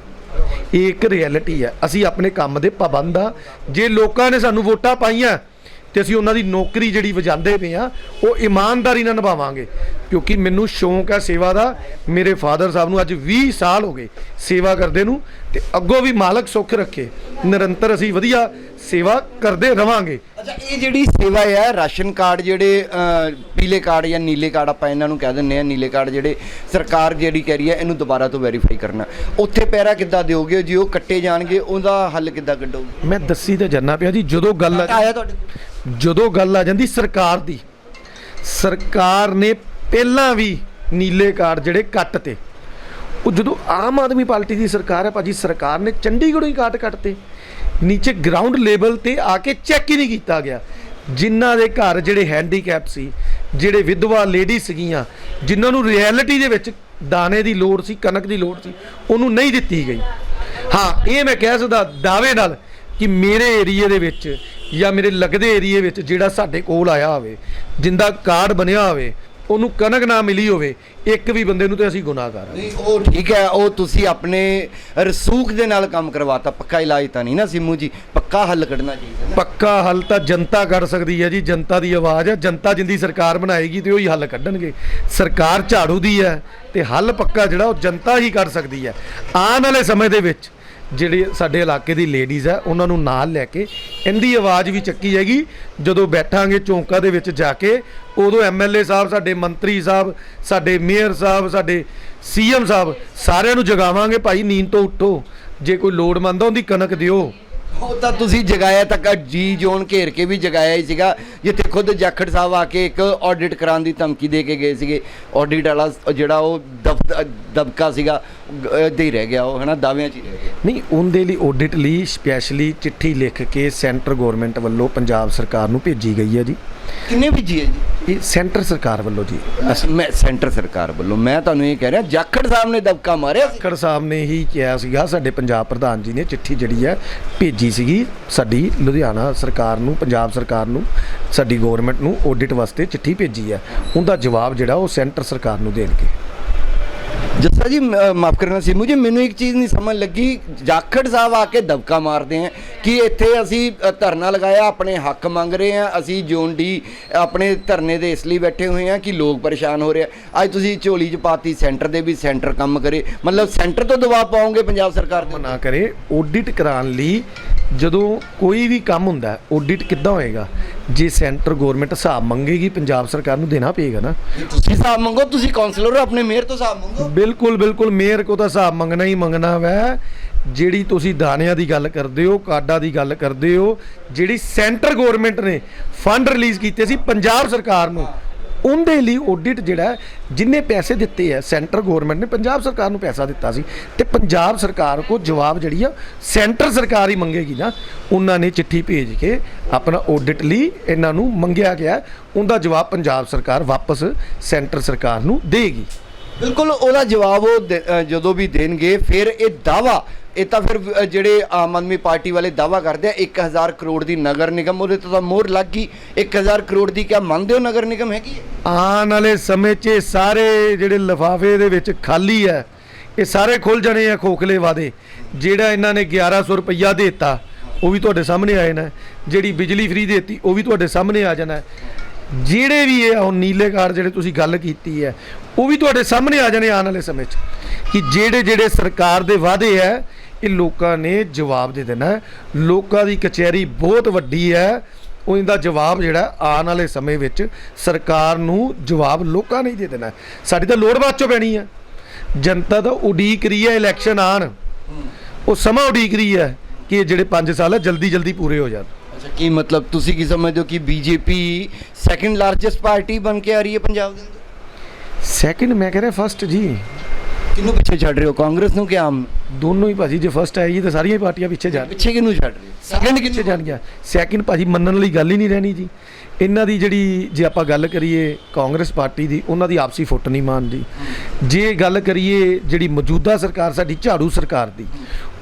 ਇਹ ਇੱਕ ਰਿਐਲਿਟੀ ਹੈ। ਅਸੀਂ ਆਪਣੇ ਕੰਮ ਦੇ ਪਾਬੰਦ ਆ। ਜੇ ਲੋਕਾਂ ਨੇ ਸਾਨੂੰ ਵੋਟਾਂ ਪਾਈਆਂ ਤੇ ਅਸੀਂ ਉਹਨਾਂ ਦੀ ਨੌਕਰੀ ਜਿਹੜੀ ਵਜਾਉਂਦੇ ਪਏ ਆ ਉਹ ਇਮਾਨਦਾਰੀ ਨਾਲ ਨਿਭਾਵਾਂਗੇ। ਕਿਉਂਕਿ ਮੈਨੂੰ ਸ਼ੌਂਕ ਹੈ ਸੇਵਾ ਦਾ। ਮੇਰੇ ਫਾਦਰ ਸਾਹਿਬ ਨੂੰ ਅੱਜ 20 ਸਾਲ ਹੋ ਗਏ ਸੇਵਾ ਕਰਦੇ ਨੂੰ ਤੇ ਅੱਗੋਂ ਵੀ ਮਾਲਕ ਸੁੱਖ ਰੱਖੇ। ਨਿਰੰਤਰ ਅਸੀਂ ਵਧੀਆ ਸੇਵਾ ਕਰਦੇ ਰਵਾਂਗੇ। ਅੱਛਾ ਇਹ ਜਿਹੜੀ ਸੇਵਾ ਹੈ ਰਾਸ਼ਨ ਕਾਰਡ ਜਿਹੜੇ ਅ, ਪੀਲੇ ਕਾਰਡ ਜਾਂ ਨੀਲੇ ਕਾਰਡ ਆਪਾਂ ਇਹਨਾਂ ਨੂੰ ਕਹਿ ਦਿੰਦੇ ਆ ਨੀਲੇ ਕਾਰਡ ਜਿਹੜੇ ਸਰਕਾਰ ਜਿਹੜੀ ਕਹਿ ਰਹੀ ਹੈ ਇਹਨੂੰ ਦੁਬਾਰਾ ਤੋਂ ਵੈਰੀਫਾਈ ਕਰਨਾ। ਉੱਥੇ ਪੈਰਾ ਕਿੱਦਾਂ ਦਿਓਗੇ ਜੇ? ਉਹ ਕੱਟੇ ਜਾਣਗੇ ਉਹਦਾ ਹੱਲ ਕਿੱਦਾਂ ਕੱਢੋਗੇ? ਮੈਂ ਦੱਸੀ ਤੇ ਜੰਨਾ ਪਿਆ ਜੀ ਜਦੋਂ ਗੱਲ ਆ ਆਇਆ ਤੁਹਾਡੇ ਕੋਲ? ਜਦੋਂ ਗੱਲ ਆ ਜਾਂਦੀ ਸਰਕਾਰ ਦੀ ਸਰਕਾਰ ਨੇ ਪਹਿਲਾਂ ਵੀ ਨੀਲੇ ਕਾਰਡ ਜਿਹੜੇ ਕੱਟ ਤੇ ਉਹ ਜਦੋਂ ਆਮ ਆਦਮੀ ਪਾਰਟੀ ਦੀ ਸਰਕਾਰ ਹੈ, ਭਾਜੀ ਸਰਕਾਰ ਨੇ ਚੰਡੀਗੜ੍ਹੋਂ ਹੀ ਕਾਰਡ ਕੱਟਤੇ। ਨੀਚੇ ਗਰਾਊਂਡ ਲੈਵਲ ਤੇ ਆ ਕੇ ਚੈੱਕ ਹੀ ਨਹੀਂ ਕੀਤਾ ਗਿਆ। ਜਿਨ੍ਹਾਂ ਦੇ ਘਰ ਜਿਹੜੇ ਹੈਂਡੀਕੈਪ ਸੀ, ਜਿਹੜੇ ਵਿਧਵਾ ਲੇਡੀ ਸੀਗੀਆਂ, ਜਿਨ੍ਹਾਂ ਨੂੰ ਰਿਐਲਿਟੀ ਦੇ ਵਿੱਚ ਦਾਣੇ ਦੀ ਲੋੜ ਸੀ, ਕਣਕ ਦੀ ਲੋੜ ਸੀ, ਉਹਨੂੰ ਨਹੀਂ ਦਿੱਤੀ ਗਈ। ਹਾਂ, ਇਹ ਮੈਂ ਕਹਿ ਸਕਦਾ ਦਾਅਵੇ ਨਾਲ ਕਿ ਮੇਰੇ ਏਰੀਏ ਦੇ ਵਿੱਚ ਜਾਂ ਮੇਰੇ ਲੱਗਦੇ ਏਰੀਏ ਵਿੱਚ ਜਿਹੜਾ ਸਾਡੇ ਕੋਲ ਆਇਆ ਹੋਵੇ, ਜਿੰਦਾ ਕਾਰਡ ਬਣਿਆ ਹੋਵੇ ਉਹਨੂੰ ਕਣਕ ਨਾ ਮਿਲੀ ਹੋਵੇ ਇੱਕ ਵੀ ਬੰਦੇ ਨੂੰ ਤੇ ਅਸੀਂ ਗੁਨਾਹਗਾਰ ਹਾਂ। ਨਹੀਂ ਉਹ ਠੀਕ ਹੈ ਉਹ ਤੁਸੀਂ ਆਪਣੇ ਰਸੂਖ ਦੇ ਨਾਲ ਕੰਮ ਕਰਵਾਤਾ ਪੱਕਾ ਇਲਾਜ ਤਾਂ ਨਹੀਂ ਨਾ ਸਿੰਮੂ ਜੀ ਪੱਕਾ ਹੱਲ ਕੱਢਣਾ ਚਾਹੀਦਾ ਨਾ। ਪੱਕਾ ਹੱਲ ਤਾਂ ਜਨਤਾ ਕਰ ਸਕਦੀ ਹੈ ਜੀ ਜਨਤਾ ਦੀ ਆਵਾਜ਼ ਹੈ ਜਨਤਾ ਜਿੰਦੀ ਸਰਕਾਰ ਬਣਾਏਗੀ ਤੇ ਉਹੀ ਹੱਲ ਕੱਢਣਗੇ। ਸਰਕਾਰ ਝਾੜੂ ਦੀ ਹੈ ਤੇ ਹੱਲ ਪੱਕਾ ਜਿਹੜਾ ਉਹ ਜਨਤਾ ਹੀ ਕਰ ਸਕਦੀ ਹੈ। ਆਉਣ ਵਾਲੇ ਸਮੇਂ ਦੇ ਵਿੱਚ ਜਿਹੜੇ ਸਾਡੇ ਇਲਾਕੇ ਦੀ ਲੇਡੀਜ਼ ਆ, ਉਹਨਾਂ ਨੂੰ ਨਾਲ ਲੈ ਕੇ ਇਹਦੀ ਆਵਾਜ਼ ਵੀ ਚੱਕੀ ਜਾਏਗੀ। ਜਦੋਂ ਬੈਠਾਂਗੇ ਚੌਂਕਾਂ ਦੇ ਵਿੱਚ ਜਾ ਕੇ, ਉਦੋਂ ਐਮਐਲਏ ਸਾਹਿਬ, ਸਾਡੇ ਮੰਤਰੀ ਸਾਹਿਬ, ਸਾਡੇ ਮੇਅਰ ਸਾਹਿਬ, ਸਾਡੇ ਸੀਐਮ ਸਾਹਿਬ ਸਾਰਿਆਂ ਨੂੰ ਜਗਾਵਾਂਗੇ। ਭਾਈ, ਨੀਂਦ ਤੋਂ ਉੱਠੋ। ਜੇ ਕੋਈ ਲੋੜਵੰਦ ਆ, ਉਹਦੀ ਕਣਕ ਦਿਓ। ਉਹ ਤਾਂ ਤੁਸੀਂ ਜਗਾਇਆ ਤੱਕ ਜੀ ਜੋਨ ਘੇਰ ਕੇ ਵੀ ਜਗਾਇਆ ਹੀ ਸੀਗਾ। ਜਿੱਥੇ ਖੁਦ ਜਾਖੜ ਸਾਹਿਬ ਆ ਕੇ ਇੱਕ ਆਡਿਟ ਕਰਾਉਣ ਦੀ ਧਮਕੀ ਦੇ ਕੇ ਗਏ ਸੀਗੇ। ਆਡਿਟ ਵਾਲਾ ਜਿਹੜਾ ਉਹ ਦਬ- ਦਬਕਾ ਸੀਗਾ। ਹੀ ਰਹਿ ਗਿਆ ਉਹ ਹਨਾ? ਦਾਅਵਿਆਂ 'ਚ ਹੀ ਰਹਿ ਗਿਆ। ਨਹੀਂ ਉਹਦੇ ਲਈ ਆਡਿਟ ਲਈ ਸਪੈਸ਼ਲੀ ਚਿੱਠੀ ਲਿਖ ਕੇ ਸੈਂਟਰ ਗਵਰਨਮੈਂਟ ਵੱਲੋਂ ਪੰਜਾਬ ਸਰਕਾਰ ਨੂੰ ਭੇਜੀ ਗਈ ਹੈ ਜੀ। ਕਿੰਨੇ ਭੇਜੀ ਹੈ ਜੀ? ਇਹ ਸੈਂਟਰ ਸਰਕਾਰ ਵੱਲੋਂ ਜੀ। ਮੈਂ ਸੈਂਟਰ ਸਰਕਾਰ ਵੱਲੋਂ ਮੈਂ ਤੁਹਾਨੂੰ ਇਹ ਕਹਿ ਰਿਹਾ ਜਾਖੜ ਸਾਹਿਬ ਨੇ ਦਬਕਾ ਮਾਰਿਆ ਸੀ? ਖੜ ਸਾਹਿਬ ਨੇ ਹੀ ਕਿਹਾ ਸੀਗਾ ਸਾਡੇ ਪੰਜਾਬ ਪ੍ਰਧਾਨ ਜੀ ਨੇ ਚਿੱਠੀ ਜਿਹੜੀ ਹੈ ਭੇਜੀ ਸੀਗੀ ਸਾਡੀ ਲੁਧਿਆਣਾ ਸਰਕਾਰ ਨੂੰ ਪੰਜਾਬ ਸਰਕਾਰ ਨੂੰ ਸਾਡੀ ਗਵਰਨਮੈਂਟ ਨੂੰ ਆਡਿਟ ਵਾਸਤੇ ਚਿੱਠੀ ਭੇਜੀ ਹੈ। ਉਹਦਾ ਜਵਾਬ ਜਿਹੜਾ ਉਹ ਸੈਂਟਰ ਸਰਕਾਰ ਨੂੰ ਦੇਣਗੇ। ਜੱਸਾ ਜੀ, ਮ- ਮਾਫ ਕਰਨਾ ਸੀ, ਮੁਝੇ ਮੈਨੂੰ ਇੱਕ ਚੀਜ਼ ਨਹੀਂ ਸਮਝ ਲੱਗੀ। ਜਾਖੜ ਸਾਹਿਬ ਆ ਕੇ ਦਬਕਾ ਮਾਰਦੇ ਆ ਕਿ ਇੱਥੇ ਅਸੀਂ ਧਰਨਾ ਲਗਾਇਆ, ਆਪਣੇ ਹੱਕ ਮੰਗ ਰਹੇ ਆ, ਅਸੀਂ ਜੋਨ ਡੀ, ਆਪਣੇ ਧਰਨੇ ਦੇ ਇਸ ਲਈ ਬੈਠੇ ਹੋਏ ਆ ਕਿ ਲੋਕ ਪਰੇਸ਼ਾਨ ਹੋ ਰਹੇ ਆ। ਅੱਜ ਤੁਸੀਂ ਝੋਲੀ ਚ ਪਾਤੀ, ਸੈਂਟਰ ਦੇ ਵੀ ਸੈਂਟਰ ਕੰਮ ਕਰੇ। ਮਤਲਬ ਸੈਂਟਰ ਤੋਂ ਦਬਾਅ ਪਾਓਗੇ ਪੰਜਾਬ ਸਰਕਾਰ ਦੇ ਨਾ ਕਰੇ ਆਡਿਟ ਕਰਾਉਣ ਲਈ ਜਦੋਂ ਕੋਈ ਵੀ ਕੰਮ ਹੁੰਦਾ ਆਡਿਟ ਕਿੱਦਾਂ ਹੋਏਗਾ? ਜੇ ਸੈਂਟਰ ਗਵਰਨਮੈਂਟ ਹਿਸਾਬ ਮੰਗੇਗੀ ਪੰਜਾਬ ਸਰਕਾਰ ਨੂੰ ਦੇਣਾ ਪਏਗਾ ਨਾ। ਤੁਸੀਂ ਹਿਸਾਬ ਮੰਗੋ ਤੁਸੀਂ ਕਾਉਂਸਲਰ ਹੋ ਆਪਣੇ ਮੇਅਰ ਤੋਂ ਹਿਸਾਬ ਮੰਗੋ। ਬਿਲਕੁਲ ਬਿਲਕੁਲ ਮੇਅਰ ਕੋ ਤਾਂ ਹਿਸਾਬ ਮੰਗਣਾ ਹੀ ਮੰਗਣਾ ਵੈ। ਜਿਹੜੀ ਤੁਸੀਂ ਦਾਣਿਆਂ ਦੀ ਗੱਲ ਕਰਦੇ ਹੋ ਕਾਰਡਾਂ ਦੀ ਗੱਲ ਕਰਦੇ ਹੋ ਜਿਹੜੀ ਸੈਂਟਰ ਗਵਰਨਮੈਂਟ ਨੇ ਫੰਡ ਰਿਲੀਜ਼ ਕੀਤੇ ਸੀ ਪੰਜਾਬ ਸਰਕਾਰ ਨੂੰ ਉਹਦੇ ਲਈ ਆਡਿਟ ਜਿਹੜਾ ਜਿੰਨੇ ਪੈਸੇ ਦਿੱਤੇ ਆ ਸੈਂਟਰ ਗਵਰਨਮੈਂਟ ਨੇ, ਪੰਜਾਬ ਸਰਕਾਰ ਨੂੰ ਪੈਸਾ ਦਿੱਤਾ ਸੀ ਤੇ ਪੰਜਾਬ ਸਰਕਾਰ ਕੋ ਜਵਾਬ ਜਿਹੜੀ ਆ ਸੈਂਟਰ ਸਰਕਾਰ ਹੀ ਮੰਗੇਗੀ ਨਾ। ਉਹਨਾਂ ਨੇ ਚਿੱਠੀ ਭੇਜ ਕੇ ਆਪਣਾ ਆਡਿਟ ਲਈ ਇਹਨਾਂ ਨੂੰ ਮੰਗਿਆ ਗਿਆ ਉਹਦਾ ਜਵਾਬ ਪੰਜਾਬ ਸਰਕਾਰ ਵਾਪਸ ਸੈਂਟਰ ਸਰਕਾਰ ਨੂੰ ਦੇਗੀ। ਬਿਲਕੁਲ, ਉਹਦਾ ਜਵਾਬ ਉਹ ਦੇ- ਜਦੋਂ ਵੀ ਦੇਣਗੇ, ਫਿਰ ਇਹ ਦਾਵਾ ਇਹ ਤਾਂ ਫਿਰ ਜਿਹੜੇ ਆਮ ਆਦਮੀ ਪਾਰਟੀ ਵਾਲੇ ਦਾਵਾ ਕਰਦੇ ਆ 1000 ਕਰੋੜ ਦੀ ਨਗਰ ਨਿਗਮ, ਉਹਦੇ ਤੋਂ ਤਾਂ ਮੋਹਰ ਲੱਗ ਗਈ। 1000 ਕਰੋੜ ਦੀ ਕਿਆ ਮੰਨਦੇ ਹੋ ਨਗਰ ਨਿਗਮ ਹੈਗੀ ਆਉਣ ਵਾਲੇ ਸਮੇਂ 'ਚ ਇਹ ਸਾਰੇ ਜਿਹੜੇ ਲਿਫਾਫੇ ਦੇ ਵਿੱਚ ਖਾਲੀ ਹੈ, ਇਹ ਸਾਰੇ ਖੁੱਲ ਜਾਣੇ ਆ ਖੋਖਲੇ ਵਾਦੇ ਜਿਹੜਾ ਇਹਨਾਂ ਨੇ 1100 ਰੁਪਈਆ ਦਿੱਤਾ, ਉਹ ਵੀ ਤੁਹਾਡੇ ਸਾਹਮਣੇ ਆਏ ਨਾ ਜਿਹੜੀ ਬਿਜਲੀ ਫ੍ਰੀ ਦਿੱਤੀ, ਉਹ ਵੀ ਤੁਹਾਡੇ ਸਾਹਮਣੇ ਆ ਜਾਣਾ। ਜਿਹੜੇ ਵੀ ਇਹ ਹੁਣ ਨੀਲੇ ਕਾਰਡ ਜਿਹੜੇ ਤੁਸੀਂ ਗੱਲ ਕੀਤੀ ਹੈ, ਉਹ ਵੀ ਤੁਹਾਡੇ ਸਾਹਮਣੇ ਆ ਜਾਣੇ ਆਉਣ ਵਾਲੇ ਸਮੇਂ 'ਚ ਕਿ ਜਿਹੜੇ ਜਿਹੜੇ ਸਰਕਾਰ ਦੇ ਵਾਅਦੇ ਹੈ, ਇਹ ਲੋਕਾਂ ਨੇ ਜਵਾਬ ਦੇ ਦੇਣਾ ਲੋਕਾਂ ਦੀ ਕਚਹਿਰੀ ਬਹੁਤ ਵੱਡੀ ਹੈ। ਉਹ ਇਹਦਾ ਜਵਾਬ ਜਿਹੜਾ ਆਉਣ ਵਾਲੇ ਸਮੇਂ ਵਿੱਚ ਸਰਕਾਰ ਨੂੰ ਜਵਾਬ ਲੋਕਾਂ ਨੇ ਹੀ ਦੇ ਦੇਣਾ ਸਾਡੀ ਤਾਂ ਲੋੜ ਬਾਅਦ ਚੋਂ ਪੈਣੀ ਹੈ। ਜਨਤਾ ਤਾਂ ਉਡੀਕ ਰਹੀ ਹੈ ਇਲੈਕਸ਼ਨ ਆਣ ਉਹ ਸਮਾਂ ਉਡੀਕ ਰਹੀ ਹੈ ਕਿ ਇਹ ਜਿਹੜੇ 5 ਸਾਲ ਹੈ ਜਲਦੀ ਜਲਦੀ ਪੂਰੇ ਹੋ ਜਾਣ। ਅੱਛਾ ਕੀ ਮਤਲਬ ਤੁਸੀਂ ਕੀ ਸਮਝਦੇ ਹੋ ਕਿ ਬੀਜੇਪੀ ਸੈਕੰਡ ਲਾਰਜੈਸਟ ਪਾਰਟੀ ਬਣ ਕੇ ਆ ਰਹੀ ਹੈ ਪੰਜਾਬ ਦੇ ਅੰਦਰ? ਸੈਕਿੰਡ ਮੈਂ ਕਹਿ ਰਿਹਾ ਫਸਟ ਜੀ। ਕਿਹਨੂੰ ਪਿੱਛੇ ਛੱਡ ਰਹੇ ਹੋ? ਕਾਂਗਰਸ ਨੂੰ ਕਿ ਆਮ? ਦੋਨੋਂ ਹੀ ਭਾਜੀ ਜੇ ਫਸਟ ਆਏਗੀ ਤਾਂ ਸਾਰੀਆਂ ਹੀ ਪਾਰਟੀਆਂ ਪਿੱਛੇ ਜਾਣ। ਪਿੱਛੇ ਕਿਹਨੂੰ ਛੱਡ ਰਹੇ ਹੋ? ਸੈਕੰਡ ਪਿੱਛੇ ਜਾਣਗੀਆਂ? ਸੈਕਿੰਡ ਭਾਜੀ ਮੰਨਣ ਲਈ ਗੱਲ ਹੀ ਨਹੀਂ ਰਹਿਣੀ ਜੀ। ਇਹਨਾਂ ਦੀ ਜਿਹੜੀ ਜੇ ਆਪਾਂ ਗੱਲ ਕਰੀਏ ਕਾਂਗਰਸ ਪਾਰਟੀ ਦੀ ਉਹਨਾਂ ਦੀ ਆਪਸੀ ਫੁੱਟ ਨਹੀਂ ਮਾਨਦੀ ਜੇ ਗੱਲ ਕਰੀਏ ਜਿਹੜੀ ਮੌਜੂਦਾ ਸਰਕਾਰ ਸਾਡੀ ਝਾੜੂ ਸਰਕਾਰ ਦੀ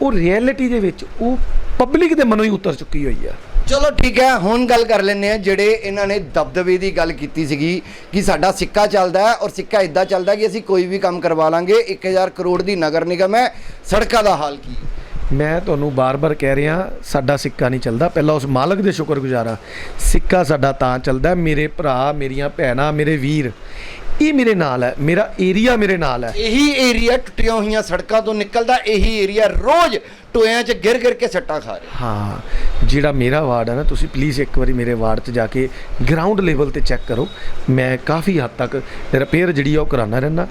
ਉਹ ਰਿਐਲਿਟੀ ਦੇ ਵਿੱਚ ਉਹ ਪਬਲਿਕ ਦੇ ਮਨੋਂ ਹੀ ਉਤਰ ਚੁੱਕੀ ਹੋਈ ਆ। ਚਲੋ ਠੀਕ ਹੈ, ਹੁਣ ਗੱਲ ਕਰ ਲੈਂਦੇ ਆ ਜਿਹੜੇ ਇਹਨਾਂ ਨੇ ਦਬਦਬੇ ਦੀ ਗੱਲ ਕੀਤੀ ਸੀਗੀ ਕਿ ਸਾਡਾ ਸਿੱਕਾ ਚੱਲਦਾ ਹੈ ਔਰ ਸਿੱਕਾ ਇਦਾਂ ਚੱਲਦਾ ਕਿ ਅਸੀਂ ਕੋਈ ਵੀ ਕੰਮ ਕਰਵਾ ਲਾਂਗੇ 1000 ਕਰੋੜ ਦੀ ਨਗਰ ਨਿਗਮ ਹੈ, ਸੜਕਾਂ ਦਾ ਹਾਲ ਕੀ ਹੈ? ਮੈਂ ਤੁਹਾਨੂੰ ਬਾਰ-ਬਾਰ ਕਹਿ ਰਿਹਾ, ਸਾਡਾ ਸਿੱਕਾ ਨਹੀਂ ਚੱਲਦਾ ਪਹਿਲਾਂ ਉਸ ਮਾਲਕ ਦੇ ਸ਼ੁਕਰਗੁਜ਼ਾਰ ਹਾਂ ਸਿੱਕਾ ਸਾਡਾ ਤਾਂ ਚੱਲਦਾ ਮੇਰੇ ਭਰਾ, ਮੇਰੀਆਂ ਭੈਣਾਂ, ਮੇਰੇ ਵੀਰ ਇਹ ਮੇਰੇ ਨਾਲ ਹੈ ਮੇਰਾ ਏਰੀਆ ਮੇਰੇ ਨਾਲ ਹੈ। ਇਹੀ ਏਰੀਆ ਟੁੱਟੀਆਂ ਹੋਈਆਂ ਸੜਕਾਂ ਤੋਂ ਨਿਕਲਦਾ ਇਹੀ ਏਰੀਆ ਰੋਜ਼ ਟੋਇਆਂ 'ਚ ਗਿਰ ਗਿਰ ਕੇ ਸੱਟਾਂ ਖਾ ਰਿਹਾ। ਹਾਂ ਜਿਹੜਾ ਮੇਰਾ ਵਾਰਡ ਹੈ ਨਾ ਤੁਸੀਂ ਪਲੀਜ਼ ਇੱਕ ਵਾਰੀ ਮੇਰੇ ਵਾਰਡ 'ਚ ਜਾ ਕੇ ਗਰਾਊਂਡ ਲੈਵਲ ਤੇ ਚੈੱਕ ਕਰੋ। ਮੈਂ ਕਾਫੀ ਹੱਦ ਤੱਕ ਰਿਪੇਅਰ ਜਿਹੜੀ ਆ ਉਹ ਕਰਾਉਣਾ ਰਹਿਣਾ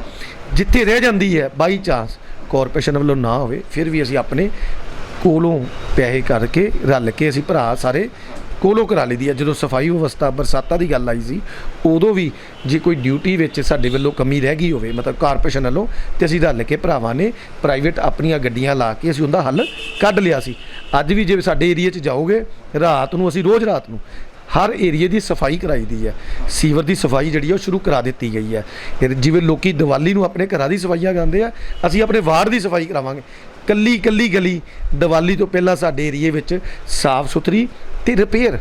ਜਿੱਥੇ ਰਹਿ ਜਾਂਦੀ ਹੈ ਬਾਈ ਚਾਂਸ ਕਾਰਪੋਰੇਸ਼ਨ ਵੱਲੋਂ ਨਾ ਹੋਵੇ ਫਿਰ ਵੀ ਅਸੀਂ ਆਪਣੇ ਕੋਲੋਂ ਪੈਸੇ ਕਰਕੇ ਰਲ ਕੇ ਅਸੀਂ ਭਰਾ ਸਾਰੇ ਕੋਲੋਂ ਕਰਾ ਲਈ ਦੀ ਹੈ ਜਦੋਂ ਸਫ਼ਾਈ ਵਿਵਸਥਾ ਬਰਸਾਤਾਂ ਦੀ ਗੱਲ ਆਈ ਸੀ, ਉਦੋਂ ਵੀ ਜੇ ਕੋਈ ਡਿਊਟੀ ਵਿੱਚ ਸਾਡੇ ਵੱਲੋਂ ਕਮੀ ਰਹਿ ਗਈ ਹੋਵੇ, ਮਤਲਬ ਕਾਰਪੋਰੇਸ਼ਨ ਵੱਲੋਂ, ਤੇ ਅਸੀਂ ਰਲ ਕੇ ਭਰਾਵਾਂ ਨੇ ਪ੍ਰਾਈਵੇਟ ਆਪਣੀਆਂ ਗੱਡੀਆਂ ਲਾ ਕੇ ਅਸੀਂ ਉਹਦਾ ਹੱਲ ਕੱਢ ਲਿਆ ਸੀ। ਅੱਜ ਵੀ ਜੇ ਸਾਡੇ ਏਰੀਆ 'ਚ ਜਾਓਗੇ, ਰਾਤ ਨੂੰ ਅਸੀਂ ਰੋਜ਼ ਰਾਤ ਨੂੰ ਹਰ ਏਰੀਏ ਦੀ ਸਫ਼ਾਈ ਕਰਾਈ ਦੀ ਹੈ ਸੀਵਰ ਦੀ ਸਫ਼ਾਈ ਜਿਹੜੀ ਆ, ਉਹ ਸ਼ੁਰੂ ਕਰਾ ਦਿੱਤੀ ਗਈ ਹੈ ਫਿਰ ਜਿਵੇਂ ਲੋਕੀ ਦੀਵਾਲੀ ਨੂੰ ਆਪਣੇ ਘਰਾਂ ਦੀ ਸਫਾਈਆਂ ਕਰਾਉਂਦੇ ਆ, ਅਸੀਂ ਆਪਣੇ ਵਾਰਡ ਦੀ ਸਫ਼ਾਈ ਕਰਾਵਾਂਗੇ। ਕੱਲੀ ਕੱਲੀ ਗਲੀ ਦੀਵਾਲੀ ਤੋਂ ਪਹਿਲਾਂ ਸਾਡੇ ਏਰੀਏ ਵਿੱਚ ਸਾਫ਼ ਸੁਥਰੀ ਤੇ ਰਿਪੇਅਰ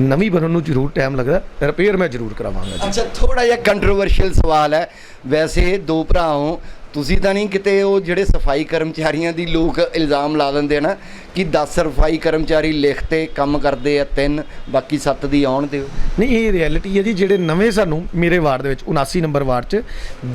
ਨਵੀਂ ਬਣਨ ਨੂੰ ਜ਼ਰੂਰ ਟਾਈਮ ਲੱਗਦਾ ਰਿਪੇਅਰ ਮੈਂ ਜ਼ਰੂਰ ਕਰਾਵਾਂਗਾ ਜੀ। ਅੱਛਾ ਥੋੜਾ ਜਿਹਾ ਕੰਟਰੋਵਰਸ਼ੀਅਲ ਸਵਾਲ ਹੈ। ਵੈਸੇ ਦੋ ਭਰਾ ਹੋ ਤੁਸੀਂ ਤਾਂ ਨਹੀਂ ਕਿਤੇ ਉਹ ਜਿਹੜੇ ਸਫ਼ਾਈ ਕਰਮਚਾਰੀਆਂ ਦੀ ਲੋਕ ਇਲਜ਼ਾਮ ਲਾ ਦਿੰਦੇ ਨਾ ਕਿ 10 ਸਫ਼ਾਈ ਕਰਮਚਾਰੀ ਲਿਖ ਤੇ ਕੰਮ ਕਰਦੇ ਆ ਤਿੰਨ ਬਾਕੀ 7 ਦੀ ਆਉਣ ਦਿਓ। ਨਹੀਂ ਇਹ ਰਿਐਲਿਟੀ ਹੈ ਜੀ ਜਿਹੜੇ ਨਵੇਂ ਸਾਨੂੰ ਮੇਰੇ ਵਾਰਡ ਦੇ ਵਿੱਚ 79 ਨੰਬਰ ਵਾਰਡ 'ਚ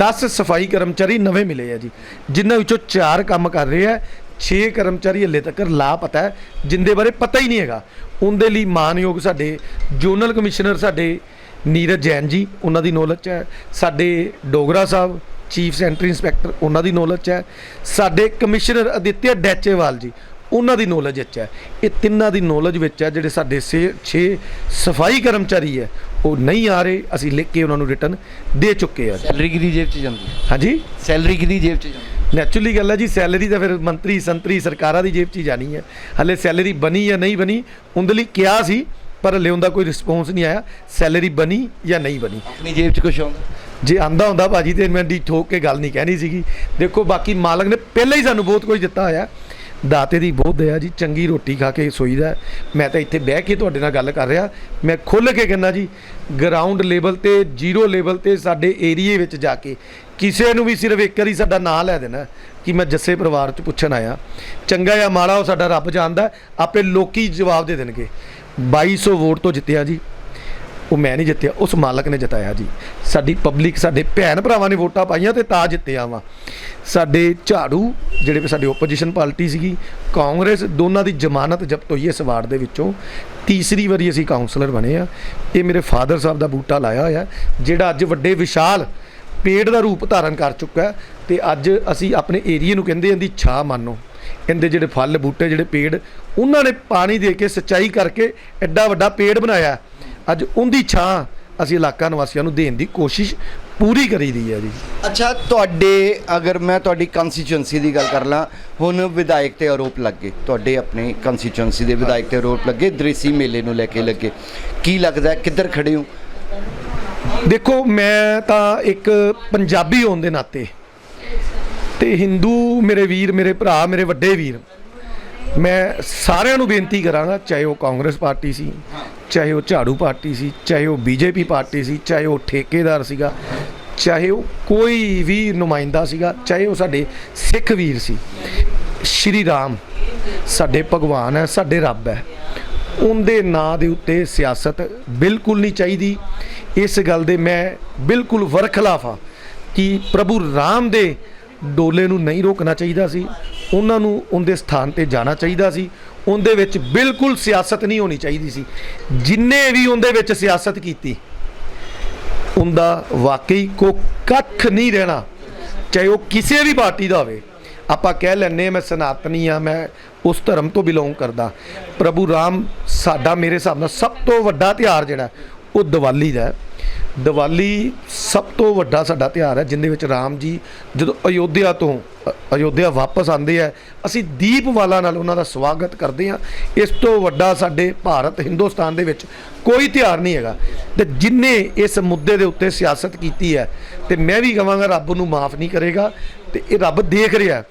10 ਸਫ਼ਾਈ ਕਰਮਚਾਰੀ ਨਵੇਂ ਮਿਲੇ ਆ ਜੀ। ਜਿਨ੍ਹਾਂ ਵਿੱਚੋਂ 4 ਕੰਮ ਕਰ ਰਹੇ ਆ 6 ਕਰਮਚਾਰੀ ਹੱਲੇ ਤੱਕ ਲਾਪਤਾ ਹੈ ਜਿੰਦੇ ਬਾਰੇ ਪਤਾ ਹੀ ਨਹੀਂ ਹੈਗਾ। ਉਹਦੇ ਲਈ ਮਾਨਯੋਗ ਸਾਡੇ ਜੋਨਲ ਕਮਿਸ਼ਨਰ ਸਾਡੇ ਨੀਰਜ ਜੈਨ ਜੀ ਉਹਨਾਂ ਦੀ ਨੌਲੇਜ ਹੈ। ਸਾਡੇ ਡੋਗਰਾ ਸਾਹਿਬ ਚੀਫ ਸੈਂਟਰੀ ਇੰਸਪੈਕਟਰ ਉਹਨਾਂ ਦੀ ਨੌਲੇਜ ਹੈ। ਸਾਡੇ ਕਮਿਸ਼ਨਰ ਅਦਿੱਤਿਆ ਡੈਚੇਵਾਲ ਜੀ ਉਹਨਾਂ ਦੀ ਨੌਲੇਜ ਵਿੱਚ ਹੈ। ਇਹ ਤਿੰਨਾਂ ਦੀ ਨੌਲੇਜ ਵਿੱਚ ਹੈ ਜਿਹੜੇ ਸਾਡੇ 6 ਸਫ਼ਾਈ ਕਰਮਚਾਰੀ ਹੈ ਉਹ ਨਹੀਂ ਆ ਰਹੇ ਅਸੀਂ ਲਿਖ ਕੇ ਉਹਨਾਂ ਨੂੰ ਰਿਟਰਨ ਦੇ ਚੁੱਕੇ ਆ। ਸੈਲਰੀ ਕਿਹਦੀ ਜੇਬ 'ਚ ਜਾਂਦੀ ਹਾਂਜੀ? ਸੈਲਰੀ ਕਿਹਦੀ ਜੇਬ 'ਚ ਜਾਂਦੀ ਨੈਚੁਰਲੀ ਗੱਲ ਹੈ ਜੀ ਸੈਲਰੀ ਤਾਂ ਫਿਰ ਮੰਤਰੀ ਸੰਤਰੀ ਸਰਕਾਰਾਂ ਦੀ ਜੇਬ 'ਚ ਹੀ ਜਾਣੀ ਹੈ। ਹਲੇ ਸੈਲਰੀ ਬਣੀ ਜਾਂ ਨਹੀਂ ਬਣੀ ਉਹਦੇ ਲਈ ਕਿਹਾ ਸੀ ਪਰ ਹਲੇ ਉਹਦਾ ਕੋਈ ਰਿਸਪੌਂਸ ਨਹੀਂ ਆਇਆ ਸੈਲਰੀ ਬਣੀ ਜਾਂ ਨਹੀਂ ਬਣੀ। ਆਪਣੀ ਜੇਬ 'ਚ ਕੁਝ ਆਉਂਦਾ? ਜੇ ਆਂਦਾ ਹੁੰਦਾ ਭਾਜੀ ਤੇ ਮੈਂ ਡੀ ਠੋਕ ਕੇ ਗੱਲ ਨਹੀਂ ਕਹਿਣੀ ਸੀਗੀ। ਦੇਖੋ ਬਾਕੀ ਮਾਲਕ ਨੇ ਪਹਿਲਾਂ ਹੀ ਸਾਨੂੰ ਬਹੁਤ ਕੁਝ ਦਿੱਤਾ ਹੋਇਆ। ਦਾਤੇ ਦੀ ਬਹੁਤ ਦਇਆ ਜੀ ਚੰਗੀ ਰੋਟੀ ਖਾ ਕੇ ਸੋਈਦਾ। ਮੈਂ ਤਾਂ ਇੱਥੇ ਬਹਿ ਕੇ ਤੁਹਾਡੇ ਨਾਲ ਗੱਲ ਕਰ ਰਿਹਾ। ਮੈਂ ਖੁੱਲ੍ਹ ਕੇ ਕਹਿੰਦਾ ਜੀ ਗਰਾਊਂਡ ਲੈਵਲ ਤੇ ਜ਼ੀਰੋ ਲੈਵਲ ਤੇ ਸਾਡੇ ਏਰੀਏ ਵਿੱਚ ਜਾ ਕੇ ਕਿਸੇ ਨੂੰ ਵੀ ਸਿਰਫ ਇੱਕ ਵਾਰੀ ਸਾਡਾ ਨਾਂ ਲੈ ਦੇਣਾ, ਕਿ ਮੈਂ ਜੱਸੇ ਪਰਿਵਾਰ ਚ ਪੁੱਛਣ ਆਇਆ। ਚੰਗਾ ਜਾਂ ਮਾੜਾ ਉਹ ਸਾਡਾ ਰੱਬ ਜਾਣਦਾ ਆਪੇ ਲੋਕੀ ਜਵਾਬ ਦੇ ਦੇਣਗੇ। 2200 ਵੋਟ ਤੋਂ ਜਿੱਤਿਆ ਜੀ। ਉਹ ਮੈਂ ਨਹੀਂ ਜਿੱਤਿਆ, ਉਸ ਮਾਲਕ ਨੇ ਜਿਤਾਇਆ ਜੀ। ਸਾਡੀ ਪਬਲਿਕ ਸਾਡੇ ਭੈਣ ਭਰਾਵਾਂ ਨੇ ਵੋਟਾਂ ਪਾਈਆਂ ਤੇ ਤਾਂ ਜਿੱਤਿਆ ਵਾਂ। ਸਾਡੇ ਝਾੜੂ, ਜਿਹੜੇ ਵੀ ਸਾਡੀ ਓਪੋਜੀਸ਼ਨ ਪਾਰਟੀ ਸੀਗੀ, ਕਾਂਗਰਸ ਦੋਨਾਂ ਦੀ ਜ਼ਮਾਨਤ ਜ਼ਬਤ ਹੋਈ ਇਸ ਵਾਰਡ ਦੇ ਵਿੱਚੋਂ। ਤੀਸਰੀ ਵਾਰੀ ਅਸੀਂ ਕਾਉਂਸਲਰ ਬਣੇ ਆ। ਇਹ ਮੇਰੇ ਫਾਦਰ ਸਾਹਿਬ ਦਾ ਬੂਟਾ ਲਾਇਆ ਹੋਇਆ, ਜਿਹੜਾ ਅੱਜ ਵੱਡੇ ਵਿਸ਼ਾਲ ਪੇੜ ਦਾ ਰੂਪ ਧਾਰਨ ਕਰ ਚੁੱਕਾ ਹੈ ਤੇ ਅੱਜ ਅਸੀਂ ਆਪਣੇ ਏਰੀਏ ਨੂੰ ਕਹਿੰਦੇ ਇਹਦੀ ਛਾਂ ਮੰਨੋ। ਇਹਦੇ ਜਿਹੜੇ ਫਲ, ਬੂਟੇ, ਜਿਹੜੇ ਪੇੜ, ਉਹਨਾਂ ਨੇ ਪਾਣੀ ਦੇ ਕੇ ਸਿੰਚਾਈ ਕਰਕੇ ਐਡਾ ਵੱਡਾ ਪੇੜ ਬਣਾਇਆ ਅੱਜ ਉਹਦੀ ਛਾਂ ਅਸੀਂ ਇਲਾਕਾ ਨਿਵਾਸੀਆਂ ਨੂੰ ਦੇਣ ਦੀ ਕੋਸ਼ਿਸ਼ ਪੂਰੀ ਕਰੀ ਦੀ ਹੈ ਜੀ। ਅੱਛਾ, ਤੁਹਾਡੇ, ਅਗਰ ਮੈਂ ਤੁਹਾਡੀ ਕੰਸਟੀਚੁਐਂਸੀ ਦੀ ਗੱਲ ਕਰ ਲਾਂ, ਹੁਣ ਵਿਧਾਇਕ ਤੇ ਆਰੋਪ ਲੱਗੇ। ਤੁਹਾਡੇ ਆਪਣੇ ਕੰਸਟੀਚੁਐਂਸੀ ਦੇ ਵਿਧਾਇਕ ਤੇ ਆਰੋਪ ਲੱਗੇ, ਦ੍ਰਿਸ਼ੀ ਮੇਲੇ ਨੂੰ ਲੈ ਕੇ ਲੱਗੇ। ਕੀ ਲੱਗਦਾ ਕਿੱਧਰ ਖੜੇ ਹੋ? ਦੇਖੋ, ਮੈਂ ਤਾਂ ਇੱਕ ਪੰਜਾਬੀ ਹੋਣ ਦੇ ਨਾਤੇ ਤੇ ਹਿੰਦੂ ਮੇਰੇ ਵੀਰ, ਮੇਰੇ ਭਰਾ, ਮੇਰੇ ਵੱਡੇ ਵੀਰ, ਮੈਂ ਸਾਰਿਆਂ ਨੂੰ ਬੇਨਤੀ ਕਰਾਂਗਾ, ਚਾਹੇ ਉਹ ਕਾਂਗਰਸ ਪਾਰਟੀ ਸੀ, ਚਾਹੇ ਉਹ ਝਾੜੂ ਪਾਰਟੀ ਸੀ, ਚਾਹੇ ਉਹ ਬੀਜੇਪੀ ਪਾਰਟੀ ਸੀ, ਚਾਹੇ ਉਹ ਠੇਕੇਦਾਰ ਸੀਗਾ, ਚਾਹੇ ਉਹ ਕੋਈ ਵੀ ਨੁਮਾਇੰਦਾ ਸੀਗਾ, ਚਾਹੇ ਉਹ ਸਾਡੇ ਸਿੱਖ ਵੀਰ ਸੀ, ਸ਼੍ਰੀ ਰਾਮ ਸਾਡੇ ਭਗਵਾਨ ਹੈ, ਸਾਡੇ ਰੱਬ ਹੈ। ਉਹਦੇ ਨਾਂ ਦੇ ਉੱਤੇ ਸਿਆਸਤ ਬਿਲਕੁਲ ਨਹੀਂ ਚਾਹੀਦੀ। ਇਸ ਗੱਲ ਦੇ ਮੈਂ ਬਿਲਕੁਲ ਵਰਖਲਾਫ ਹਾਂ ਕਿ ਪ੍ਰਭੂ ਰਾਮ ਦੇ ਡੋਲੇ ਨੂੰ ਨਹੀਂ ਰੋਕਣਾ ਚਾਹੀਦਾ ਸੀ, ਉਹਨਾਂ ਨੂੰ ਉਹਦੇ ਸਥਾਨ ਤੇ ਜਾਣਾ ਚਾਹੀਦਾ ਸੀ, ਉਹਦੇ ਵਿੱਚ ਬਿਲਕੁਲ ਸਿਆਸਤ ਨਹੀਂ ਹੋਣੀ ਚਾਹੀਦੀ ਸੀ। ਜਿੰਨੇ ਵੀ ਉਹਦੇ ਵਿੱਚ ਸਿਆਸਤ ਕੀਤੀ, ਉਹਦਾ ਵਾਕਈ ਕੋ ਕੱਖ ਨਹੀਂ ਰਹਿਣਾ। ਚਾਹੇ ਉਹ ਕਿਸੇ ਵੀ ਪਾਰਟੀ ਦਾ ਹੋਵੇ, ਆਪਾਂ ਕਹਿ ਲੈਂਦੇ ਮੈਂ ਸਨਾਤਨੀ ਆ ਮੈਂ ਉਸ ਧਰਮ ਤੋਂ ਬਿਲੋਂਗ ਕਰਦਾ। ਪ੍ਰਭੂ ਰਾਮ ਸਾਡਾ ਮੇਰੇ ਹਿਸਾਬ ਨਾਲ ਸਭ ਤੋਂ ਵੱਡਾ ਤਿਉਹਾਰ ਜਿਹੜਾ ਉਹ ਦੀਵਾਲੀ ਦਾ ਦੀਵਾਲੀ ਸਭ ਤੋਂ ਵੱਡਾ ਸਾਡਾ ਤਿਉਹਾਰ ਹੈ, ਜਿੰਦੇ ਵਿੱਚ ਰਾਮ ਜੀ ਜਦੋਂ ਅਯੋਧਿਆ ਤੋਂ ਅਯੋਧਿਆ ਵਾਪਸ ਆਉਂਦੇ ਆ, ਅਸੀਂ ਦੀਪਵਾਲਾ ਨਾਲ ਉਹਨਾਂ ਦਾ ਸਵਾਗਤ ਕਰਦੇ ਆ। ਇਸ ਤੋਂ ਵੱਡਾ ਸਾਡੇ ਭਾਰਤ ਹਿੰਦੁਸਤਾਨ ਦੇ ਵਿੱਚ ਕੋਈ ਤਿਉਹਾਰ ਨਹੀਂ ਹੈਗਾ। ਤੇ ਜਿਨਨੇ ਇਸ ਮੁੱਦੇ ਦੇ ਉੱਤੇ ਸਿਆਸਤ ਕੀਤੀ ਹੈ, ਤੇ ਮੈਂ ਵੀ ਕਹਾਂਗਾ ਰੱਬ ਨੂੰ ਮਾਫ ਨਹੀਂ ਕਰੇਗਾ, ਤੇ ਇਹ ਰੱਬ ਦੇਖ ਰਿਹਾ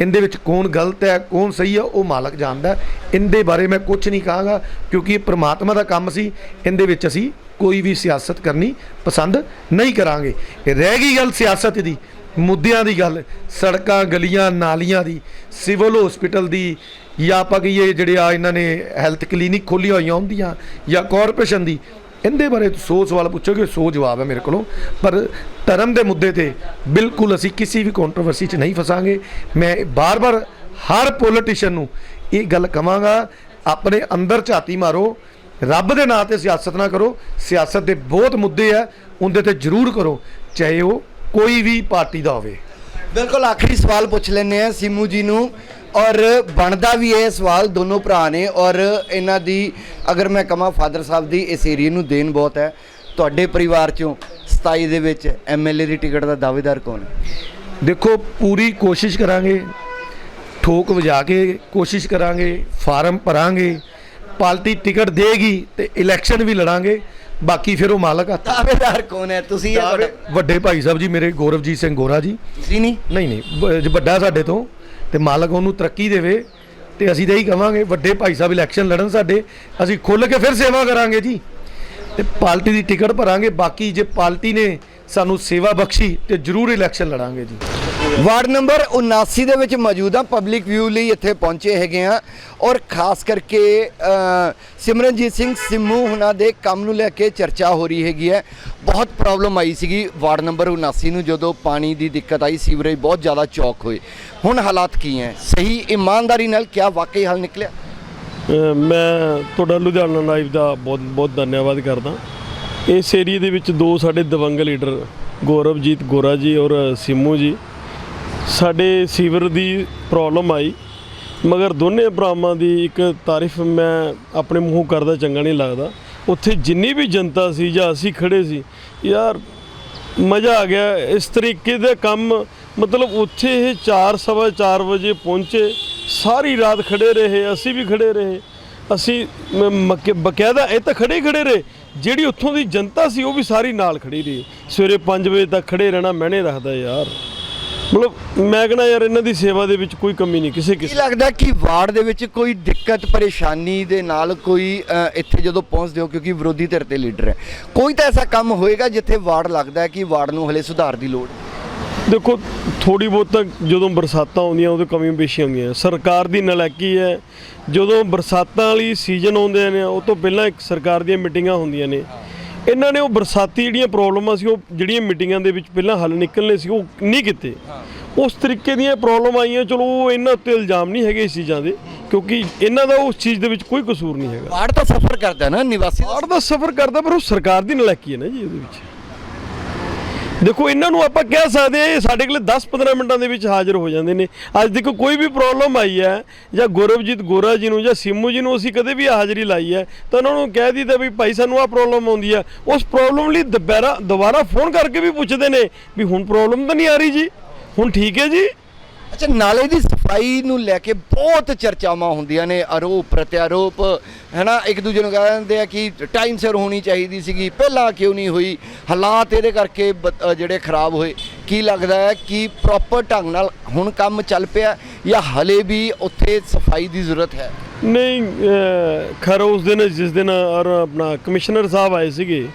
ਇਹਦੇ ਵਿੱਚ ਕੌਣ ਗਲਤ ਹੈ, ਕੌਣ ਸਹੀ ਹੈ, ਉਹ ਮਾਲਕ ਜਾਣਦਾ ਇਹਦੇ ਬਾਰੇ ਮੈਂ ਕੁਝ ਨਹੀਂ ਕਹਾਂਗਾ, ਕਿਉਂਕਿ ਇਹ ਪ੍ਰਮਾਤਮਾ ਦਾ ਕੰਮ ਸੀ। ਇਹਦੇ ਵਿੱਚ ਅਸੀਂ ਕੋਈ ਵੀ ਸਿਆਸਤ ਕਰਨੀ ਪਸੰਦ ਨਹੀਂ ਕਰਾਂਗੇ। ਰਹਿ ਗਈ ਗੱਲ ਸਿਆਸਤ ਦੀ, ਮੁੱਦਿਆਂ ਦੀ ਗੱਲ, ਸੜਕਾਂ, ਗਲੀਆਂ, ਨਾਲੀਆਂ ਦੀ, ਸਿਵਲ ਹਸਪੀਟਲ ਦੀ, ਜਾਂ ਆਪਾਂ ਕਹੀਏ ਜਿਹੜੇ ਆ ਇਹਨਾਂ ਨੇ ਹੈਲਥ ਕਲੀਨਿਕ ਖੋਲੀਆਂ ਹੋਈਆਂ ਹੁੰਦੀਆਂ, ਜਾਂ ਕਾਰਪੋਰੇਸ਼ਨ ਦੀ ਇਹਦੇ ਬਾਰੇ ਸੌ ਸਵਾਲ ਪੁੱਛੋਗੇ ਸੌ ਜਵਾਬ ਹੈ ਮੇਰੇ ਕੋਲੋਂ। ਪਰ ਧਰਮ ਦੇ ਮੁੱਦੇ ਤੇ ਬਿਲਕੁਲ ਅਸੀਂ ਕਿਸੇ ਵੀ ਕੰਟਰੋਵਰਸੀ 'ਚ ਨਹੀਂ ਫਸਾਂਗੇ। ਮੈਂ ਬਾਰ-ਬਾਰ ਹਰ ਪੋਲੀਟੀਸ਼ੀਅਨ ਨੂੰ ਇਹ ਗੱਲ ਕਵਾਂਗਾ, ਆਪਣੇ ਅੰਦਰ ਝਾਤੀ ਮਾਰੋ, ਰੱਬ ਦੇ ਨਾਂ ਤੇ ਸਿਆਸਤ ਨਾ ਕਰੋ। ਸਿਆਸਤ ਦੇ ਬਹੁਤ ਮੁੱਦੇ ਆ, ਉਹਦੇ ਤੇ ਜ਼ਰੂਰ ਕਰੋ, ਚਾਹੇ ਉਹ ਕੋਈ ਵੀ ਪਾਰਟੀ ਦਾ ਹੋਵੇ। ਬਿਲਕੁਲ, ਆਖਰੀ ਸਵਾਲ ਪੁੱਛ ਲੈਂਦੇ ਆ ਸਿਮੂ ਜੀ ਨੂੰ। ਔਰ ਬਣਦਾ ਵੀ ਇਹ ਸਵਾਲ ਦੋਨੋਂ ਭਰਾ ਨੇ ਔਰ ਇਹਨਾਂ ਦੀ ਅਗਰ ਮੈਂ ਕਹਾਂ ਫਾਦਰ ਸਾਹਿਬ ਦੀ ਇਸ ਏਰੀਏ ਨੂੰ ਦੇਣ ਬਹੁਤ ਹੈ। ਤੁਹਾਡੇ ਪਰਿਵਾਰ ਚੋਂ 27 ਦੇ ਵਿੱਚ ਐਮਐਲਏ ਦੀ ਟਿਕਟ ਦਾ ਦਾਅਵੇਦਾਰ ਕੌਣ ਹੈ? ਦੇਖੋ ਪੂਰੀ ਕੋਸ਼ਿਸ਼ ਕਰਾਂਗੇ। ਠੋਕ ਵਜਾ ਕੇ ਕੋਸ਼ਿਸ਼ ਕਰਾਂਗੇ ਫਾਰਮ ਭਰਾਂਗੇ। ਪਾਰਟੀ ਟਿਕਟ ਦੇਗੀ ਤੇ ਇਲੈਕਸ਼ਨ ਵੀ ਲੜਾਂਗੇ। ਬਾਕੀ ਫਿਰ ਉਹ ਮਾਲਕ ਹੱਥ ਦਾਅਵੇਦਾਰ ਕੌਣ ਹੈ? ਤੁਸੀਂ ਵੱਡੇ- ਭਾਈ ਸਾਹਿਬ ਜੀ ਮੇਰੇ ਗੌਰਵਜੀਤ ਸਿੰਘ ਗੋਰਾ ਜੀ। ਤੁਸੀਂ ਨਹੀਂ? ਨਹੀਂ ਨਹੀਂ ਵੱਡਾ ਸਾਡੇ ਤੋਂ। ਤੇ ਮਾਲਕ ਉਹਨੂੰ ਤਰੱਕੀ ਦੇਵੇ ਤੇ ਅਸੀਂ ਤਾਂ ਇਹੀ ਕਵਾਂਗੇ, ਵੱਡੇ ਭਾਈ ਸਾਹਿਬ ਇਲੈਕਸ਼ਨ ਲੜਨ ਸਾਡੇ, ਅਸੀਂ ਖੁੱਲ ਕੇ ਫਿਰ ਸੇਵਾ ਕਰਾਂਗੇ ਜੀ। ਤੇ ਪਾਰਟੀ ਦੀ ਟਿਕਟ ਭਰਾਂਗੇ, ਬਾਕੀ ਜੇ ਪਾਰਟੀ ਨੇ ਸਾਨੂੰ ਸੇਵਾ ਬਖਸ਼ੀ ਤੇ ਜ਼ਰੂਰ ਇਲੈਕਸ਼ਨ ਲੜਾਂਗੇ ਜੀ। ਵਾਰਡ ਨੰਬਰ 79 ਦੇ ਵਿੱਚ ਮੌਜੂਦਾ ਪਬਲਿਕ ਵਿਊ ਲਈ ਇੱਥੇ ਪਹੁੰਚੇ ਹੈਗੇ ਆ ਔਰ ਖਾਸ ਕਰਕੇ ਸਿਮਰਨਜੀਤ ਸਿੰਘ ਸਿੰਮੂ ਹੁਣਾਂ ਦੇ ਕੰਮ ਨੂੰ ਲੈ ਕੇ ਚਰਚਾ ਹੋ ਰਹੀ ਹੈਗੀ ਹੈ। ਬਹੁਤ ਪ੍ਰੋਬਲਮ ਆਈ ਸੀਗੀ ਵਾਰਡ ਨੰਬਰ 79 ਨੂੰ, ਜਦੋਂ ਪਾਣੀ ਦੀ ਦਿੱਕਤ ਆਈ, ਸੀਵਰੇਜ ਬਹੁਤ ਜ਼ਿਆਦਾ ਚੌਕ ਹੋਏ। ਹੁਣ ਹਾਲਾਤ ਕੀ ਹੈ? ਸਹੀ ਇਮਾਨਦਾਰੀ ਨਾਲ ਕਿਆ ਵਾਕਈ ਹੱਲ ਨਿਕਲਿਆ? ਮੈਂ ਤੁਹਾਡਾ ਲੁਧਿਆਣਾ ਲਾਈਵ ਦਾ ਬਹੁਤ ਬਹੁਤ ਧੰਨਵਾਦ ਕਰਦਾ। ਇਸ ਏਰੀਏ ਦੇ ਵਿੱਚ ਦੋ ਸਾਡੇ ਦਵੰਗ ਲੀਡਰ ਗੌਰਵਜੀਤ ਗੋਰਾ ਜੀ ਔਰ ਸਿੰਮੂ ਜੀ। ਸਾਡੇ ਸੀਵਰ ਦੀ ਪ੍ਰੋਬਲਮ ਆਈ। ਮਗਰ ਦੋਨੇ ਭਰਾਵਾਂ ਦੀ ਇੱਕ ਤਾਰੀਫ ਮੈਂ ਆਪਣੇ ਮੂੰਹੋਂ ਕਰਦਾ ਚੰਗਾ ਨਹੀਂ ਲੱਗਦਾ। ਉੱਥੇ ਜਿੰਨੀ ਵੀ ਜਨਤਾ ਸੀ ਜਾਂ ਅਸੀਂ ਖੜੇ ਸੀ, ਯਾਰ ਮਜ਼ਾ ਆ ਗਿਆ। ਇਸ ਤਰੀਕੇ ਦਾ ਕੰਮ, ਮਤਲਬ ਉੱਥੇ ਇਹ 4 ਸਵਾ 4 ਵਜੇ ਪਹੁੰਚੇ। ਸਾਰੀ ਰਾਤ ਖੜੇ ਰਹੇ, ਅਸੀਂ ਵੀ ਖੜੇ ਰਹੇ। ਅਸੀਂ ਬਕਾਇਦਾ ਇਹ ਤਾਂ ਖੜੇ ਹੀ ਖੜੇ ਰਹੇ। ਜਿਹੜੀ ਉੱਥੋਂ ਦੀ ਜਨਤਾ ਸੀ ਉਹ ਵੀ ਸਾਰੀ ਨਾਲ ਖੜੀ ਰਹੀ। ਸਵੇਰੇ 5 ਵਜੇ ਤੱਕ ਖੜੇ ਰਹਿਣਾ ਮੈਨੇ ਰੱਖਦਾ ਯਾਰ। ਮਤਲਬ ਮੈਂ ਕਹਿੰਦਾ ਯਾਰ ਇਹਨਾਂ ਦੀ ਸੇਵਾ ਦੇ ਵਿੱਚ ਕੋਈ ਕਮੀ ਨਹੀਂ ਕਿਸੇ ਕੀ ਕਿਸੇ ਲੱਗਦਾ ਕਿ ਵਾਰਡ ਦੇ ਵਿੱਚ ਕੋਈ ਦਿੱਕਤ ਪਰੇਸ਼ਾਨੀ ਦੇ ਨਾਲ ਕੋਈ ਅ, ਇੱਥੇ ਜਦੋਂ ਪਹੁੰਚਦੇ ਹੋ ਕਿਉਂਕਿ ਵਿਰੋਧੀ ਧਿਰ ਤੇ ਲੀਡਰ ਹੈ। ਕੋਈ ਤਾਂ ਐਸਾ ਕੰਮ ਹੋਏਗਾ ਜਿੱਥੇ ਵਾਰਡ ਲੱਗਦਾ ਹੈ ਕਿ ਵਾਰਡ ਨੂੰ ਹਲੇ ਸੁਧਾਰ ਦੀ ਲੋੜ ਹੈ। ਦੇਖੋ ਥੋੜੀ ਬਹੁਤ ਤਾਂ ਜਦੋਂ ਬਰਸਾਤਾਂ ਆਉਂਦੀਆਂ ਉਦੋਂ ਕਮੀਆਂ ਪੇਸ਼ੀਆਂ ਹੁੰਦੀਆਂ ਸਰਕਾਰ ਦੀ ਨਲਾਇਕੀ ਹੈ। ਜਦੋਂ ਬਰਸਾਤਾਂ ਵਾਲੀ ਸੀਜ਼ਨ ਆਉਂਦੇ ਨੇ ਉਹ ਤੋਂ ਪਹਿਲਾਂ ਇੱਕ ਸਰਕਾਰ ਦੀਆਂ ਮੀਟਿੰਗਾਂ ਹੁੰਦੀਆਂ ਨੇ। ਇਹਨਾਂ ਨੇ ਉਹ ਬਰਸਾਤੀ ਜਿਹੜੀਆਂ ਪ੍ਰੋਬਲਮਾਂ ਸੀ ਉਹ ਜਿਹੜੀਆਂ ਮੀਟਿੰਗਾਂ ਦੇ ਵਿੱਚ ਪਹਿਲਾਂ ਹੱਲ ਨਿਕਲਨੇ ਸੀ ਉਹ ਨਹੀਂ ਕੀਤੇ। ਉਸ ਤਰੀਕੇ ਦੀਆਂ ਪ੍ਰੋਬਲਮ ਆਈਆਂ ਚਲੋ ਉਹ ਇਹਨਾਂ ਉੱਤੇ ਇਲਜ਼ਾਮ ਨਹੀਂ ਹੈਗੇ ਇਸ ਚੀਜ਼ਾਂ ਦੇ ਕਿਉਂਕਿ ਇਹਨਾਂ ਦਾ ਉਸ ਚੀਜ਼ ਦੇ ਵਿੱਚ ਕੋਈ ਕਸੂਰ ਨਹੀਂ ਹੈਗਾ। ਵਾਰਡ ਤਾਂ ਸਫਰ ਕਰਦਾ ਨਾ ਨਿਵਾਸੀ ਦਾ। ਬਾੜ ਦਾ ਸਫ਼ਰ ਕਰਦਾ ਪਰ ਉਹ ਸਰਕਾਰ ਦੀ ਨਲਾਇਕੀ ਹੈ ਨਾ ਜੀ ਉਹਦੇ ਵਿੱਚ। ਦੇਖੋ, ਇਹਨਾਂ ਨੂੰ ਆਪਾਂ ਕਹਿ ਸਕਦੇ ਹਾਂ ਇਹ ਸਾਡੇ ਕੋਲ 10-15 ਮਿੰਟਾਂ ਦੇ ਵਿੱਚ ਹਾਜ਼ਰ ਹੋ ਜਾਂਦੇ ਨੇ। ਅੱਜ ਦੇਖੋ, ਕੋਈ ਵੀ ਪ੍ਰੋਬਲਮ ਆਈ ਹੈ, ਜਾਂ ਗੌਰਵਜੀਤ ਗੋਰਾ ਜੀ ਨੂੰ, ਜਾਂ ਸਿੰਮੂ ਜੀ ਨੂੰ ਅਸੀਂ ਕਦੇ ਵੀ ਹਾਜ਼ਰੀ ਲਾਈ ਹੈ, ਤਾਂ ਉਹਨਾਂ ਨੂੰ ਕਹਿ ਦਿੱਤਾ ਵੀ ਭਾਈ ਸਾਨੂੰ ਆਹ ਪ੍ਰੋਬਲਮ ਆਉਂਦੀ ਹੈ। ਉਸ ਪ੍ਰੋਬਲਮ ਲਈ ਦੁਬਾਰਾ ਦੁਬਾਰਾ ਫੋਨ ਕਰਕੇ ਵੀ ਪੁੱਛਦੇ ਨੇ ਵੀ ਹੁਣ ਪ੍ਰੋਬਲਮ ਤਾਂ ਨਹੀਂ ਆ ਰਹੀ ਜੀ। ਹੁਣ ਠੀਕ ਹੈ ਜੀ। ਅੱਛਾ ਨਾਲੇ ਦੀ ਸਫ਼ਾਈ ਨੂੰ ਲੈ ਕੇ ਬਹੁਤ ਚਰਚਾਵਾਂ ਹੁੰਦੀਆਂ ਨੇ ਆਰੋਪ ਪ੍ਰਤਿਆਰੋਪ ਹੈਨਾ? ਇੱਕ ਦੂਜੇ ਨੂੰ ਕਹਿੰਦੇ ਆ ਕਿ ਟਾਈਮ ਸਿਰ ਹੋਣੀ ਚਾਹੀਦੀ ਸੀਗੀ ਪਹਿਲਾਂ ਕਿਉਂ ਨਹੀਂ ਹੋਈ? ਹਾਲਾਤ ਇਹਦੇ ਕਰਕੇ ਜਿਹੜੇ ਖਰਾਬ ਹੋਏ। ਕੀ ਲੱਗਦਾ ਹੈ ਕਿ ਪ੍ਰੋਪਰ ਢੰਗ ਨਾਲ ਹੁਣ ਕੰਮ ਚੱਲ ਪਿਆ ਜਾਂ ਹਲੇ ਵੀ ਉੱਥੇ ਸਫ਼ਾਈ ਦੀ ਜ਼ਰੂਰਤ ਹੈ? ਨਹੀਂ ਖੈਰ ਉਸ ਦਿਨ ਜਿਸ ਦਿਨ ਆਪਣਾ ਕਮਿਸ਼ਨਰ ਸਾਹਿਬ ਆਏ ਸੀਗੇ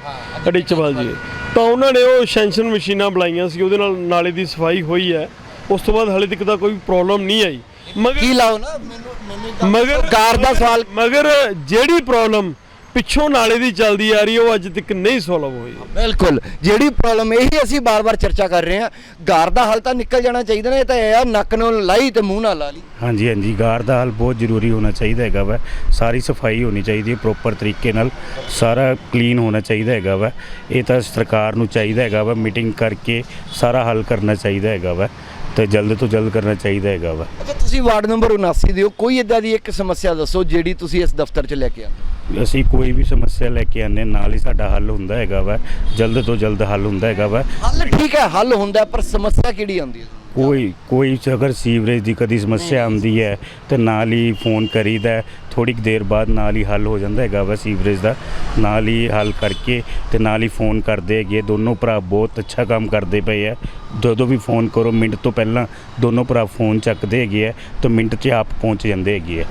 ਅੜੀਚਵਾਲ ਜੀ। ਤਾਂ ਉਹਨਾਂ ਨੇ ਉਹ ਸ਼ੈਂਸ਼ਨ ਮਸ਼ੀਨਾਂ ਬੁਲਾਈਆਂ ਸੀ ਉਹਦੇ ਨਾਲ ਨਾਲੇ ਦੀ ਸਫ਼ਾਈ ਹੋਈ ਹੈ। ਉਸ ਤੋਂ ਬਾਅਦ ਹਲੇ ਤੱਕ ਤਾਂ ਕੋਈ ਪ੍ਰੋਬਲਮ ਨਹੀਂ ਆਈ। ਕੀ ਮਗਰ ਲਾਓ ਨਾ? ਮੈਨੂੰ ਮੈਨੂੰ ਮਗਰ ਕਾਰ ਦਾ ਸਵਾਲ ਮਗਰ ਜਿਹੜੀ ਪ੍ਰੋਬਲਮ ਪਿੱਛੋਂ ਨਾਲੇ ਦੀ ਚੱਲਦੀ ਆ ਰਹੀ ਹੈ ਉਹ ਅੱਜ ਤੱਕ ਨਹੀਂ ਸੋਲਵ ਹੋਈ। ਬਿਲਕੁਲ। ਜਿਹੜੀ ਪ੍ਰੋਬਲਮ ਇਹੀ ਅਸੀਂ ਬਾਰ-ਬਾਰ ਚਰਚਾ ਕਰ ਰਹੇ ਹਾਂ। ਗਾਰ ਦਾ ਹੱਲ ਤਾਂ ਨਿਕਲ ਜਾਣਾ ਚਾਹੀਦਾ ਨਾ ਇਹ ਤਾਂ ਇਹ ਆ ਨੱਕ ਨੂੰ ਲਾਈ ਤੇ ਮੂੰਹ ਨਾਲ ਲਾ ਲਈ। ਹਾਂਜੀ ਹਾਂਜੀ। ਗਾਰ ਦਾ ਹੱਲ ਬਹੁਤ ਜ਼ਰੂਰੀ ਹੋਣਾ ਚਾਹੀਦਾ ਹੈਗਾ ਵਾ। ਸਾਰੀ ਸਫ਼ਾਈ ਹੋਣੀ ਚਾਹੀਦੀ ਹੈ ਪ੍ਰੋਪਰ ਤਰੀਕੇ ਨਾਲ। ਸਾਰਾ ਕਲੀਨ ਹੋਣਾ ਚਾਹੀਦਾ ਹੈਗਾ ਵਾ। ਇਹ ਤਾਂ ਸਰਕਾਰ ਨੂੰ ਚਾਹੀਦਾ ਹੈਗਾ ਵਾ। ਮੀਟਿੰਗ ਕਰਕੇ ਸਾਰਾ ਹੱਲ ਕਰਨਾ ਚਾਹੀਦਾ ਹੈਗਾ ਵਾ। ਤੇ ਜਲਦ ਤੋਂ ਜਲਦ ਕਰਨਾ ਚਾਹੀਦਾ ਹੈਗਾ ਵਾ। ਅੱਛਾ ਤੁਸੀਂ ਵਾਰਡ ਨੰਬਰ 79 ਦੇ ਹੋ ਕੋਈ ਇਦਾਂ ਦੀ ਇੱਕ ਸਮੱਸਿਆ ਦੱਸੋ ਜਿਹੜੀ ਤੁਸੀਂ ਇਸ ਦਫ਼ਤਰ 'ਚ ਲੈ ਕੇ ਆਉਂਦੇ ਅਸੀਂ ਕੋਈ ਵੀ ਸਮੱਸਿਆ ਲੈ ਕੇ ਆਨੇ ਨਾਲ ਹੀ ਸਾਡਾ ਹੱਲ ਹੁੰਦਾ ਹੈਗਾ ਵਾ। ਜਲਦ ਤੋਂ ਜਲਦ ਹੱਲ ਹੁੰਦਾ ਹੈਗਾ ਵਾ। ਹੱਲ ਠੀਕ ਹੈ ਹੱਲ ਹੁੰਦਾ ਪਰ ਸਮੱਸਿਆ ਕਿਹੜੀ ਆਉਂਦੀ ਹੈ? ਕੋਈ ਕੋਈ ਅਗਰ ਸੀਵਰੇਜ ਦੀ ਕਦੀ ਸਮੱਸਿਆ ਆਉਂਦੀ ਹੈ ਤੇ ਨਾਲ ਹੀ ਫੋਨ ਕਰੀਦਾ ਥੋੜੀ ਦੇਰ ਬਾਅਦ ਨਾਲ ਹੀ ਹੱਲ ਹੋ ਜਾਂਦਾ ਹੈਗਾ ਵਾ ਸੀਵਰੇਜ ਦਾ। ਨਾਲ ਹੀ ਹੱਲ ਕਰਕੇ ਤੇ ਨਾਲ ਹੀ ਫੋਨ ਕਰਦੇ ਹੈਗੇ ਦੋਨੋਂ ਭਰਾ ਬਹੁਤ ਅੱਛਾ ਕੰਮ ਕਰਦੇ ਪਏ ਆ। ਜਦੋਂ ਵੀ ਫੋਨ ਕਰੋ ਮਿੰਟ ਤੋਂ ਪਹਿਲਾਂ ਦੋਨੋਂ ਭਰਾ ਫੋਨ ਚੱਕਦੇ ਹੈਗੇ ਆ ਤੇ ਮਿੰਟ 'ਚ ਆਪ ਪਹੁੰਚ ਜਾਂਦੇ ਹੈਗੇ ਆ।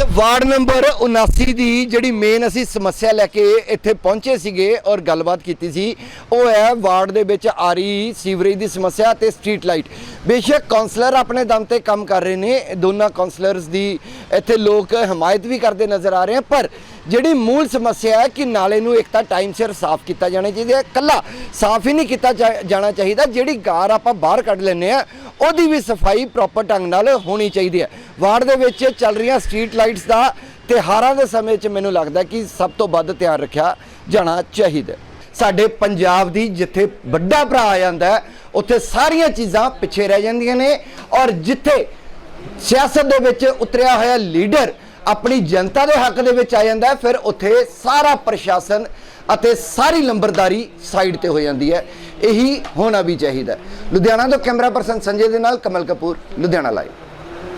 ਤੇ ਵਾਰਡ ਨੰਬਰ 79 ਦੀ ਜਿਹੜੀ ਮੇਨ ਅਸੀਂ ਸਮੱਸਿਆ ਲੈ ਕੇ ਇੱਥੇ ਪਹੁੰਚੇ ਸੀਗੇ ਔਰ ਗੱਲਬਾਤ ਕੀਤੀ ਸੀ, ਉਹ ਹੈ ਵਾਰਡ ਦੇ ਵਿੱਚ ਆ ਰਹੀ ਸੀਵਰੇਜ ਦੀ ਸਮੱਸਿਆ ਤੇ ਸਟਰੀਟ ਲਾਈਟ। ਬੇਸ਼ੱਕ ਕਾਉਂਸਲਰ ਆਪਣੇ ਦਮ ਤੇ ਕੰਮ ਕਰ ਰਹੇ ਨੇ, ਦੋਨਾਂ ਕਾਉਂਸਲਰਸ ਦੀ ਇੱਥੇ ਲੋਕ ਹਮਾਇਤ ਵੀ ਕਰਦੇ ਨਜ਼ਰ ਆ ਰਹੇ ਹਨ ਪਰ ਜਿਹੜੀ ਮੂਲ ਸਮੱਸਿਆ ਹੈ ਕਿ ਨਾਲੇ ਨੂੰ ਇੱਕ ਤਾਂ ਟਾਈਮ ਸਿਰ ਸਾਫ਼ ਕੀਤਾ ਜਾਣਾ ਚਾਹੀਦਾ ਹੈ ਕੱਲਾ ਸਾਫ਼ ਹੀ ਨਹੀਂ ਕੀਤਾ ਜਾ- ਜਾਣਾ ਚਾਹੀਦਾ, ਜਿਹੜੀ ਗਾਰ ਆਪਾਂ ਬਾਹਰ ਕੱਢ ਲੈਂਦੇ ਆ ਉਹਦੀ ਵੀ ਸਫ਼ਾਈ ਪ੍ਰੋਪਰ ਢੰਗ ਨਾਲ ਹੋਣੀ ਚਾਹੀਦੀ ਹੈ। ਵਾਰਡ ਦੇ ਵਿੱਚ ਚੱਲ ਰਹੀਆਂ ਸਟਰੀਟ ਲਾਈਟਸ ਦਾ ਤਿਉਹਾਰਾਂ ਦੇ ਸਮੇਂ 'ਚ ਮੈਨੂੰ ਲੱਗਦਾ ਕਿ ਸਭ ਤੋਂ ਵੱਧ ਧਿਆਨ ਰੱਖਿਆ ਜਾਣਾ ਚਾਹੀਦਾ ਸਾਡੇ ਪੰਜਾਬ ਦੀ ਜਿੱਥੇ ਵੱਡਾ ਭਰਾ ਆ ਜਾਂਦਾ ਉੱਥੇ ਸਾਰੀਆਂ ਚੀਜ਼ਾਂ ਪਿੱਛੇ ਰਹਿ ਜਾਂਦੀਆਂ ਨੇ ਔਰ ਜਿੱਥੇ ਸਿਆਸਤ ਦੇ ਵਿੱਚ ਉਤਰਿਆ ਹੋਇਆ ਲੀਡਰ ਆਪਣੀ ਜਨਤਾ ਦੇ ਹੱਕ ਦੇ ਵਿੱਚ ਆ ਜਾਂਦਾ ਫਿਰ ਉੱਥੇ ਸਾਰਾ ਪ੍ਰਸ਼ਾਸਨ ਅਤੇ ਸਾਰੀ ਲੰਬਰਦਾਰੀ ਸਾਈਡ ਤੇ ਹੋ ਜਾਂਦੀ ਹੈ। ਇਹੀ ਹੋਣਾ ਵੀ ਚਾਹੀਦਾ ਲੁਧਿਆਣਾ ਤੋਂ ਕੈਮਰਾ ਪਰਸਨ ਸੰਜੇ ਦੇ ਨਾਲ ਕਮਲ ਕਪੂਰ, ਲੁਧਿਆਣਾ ਲਾਈਵ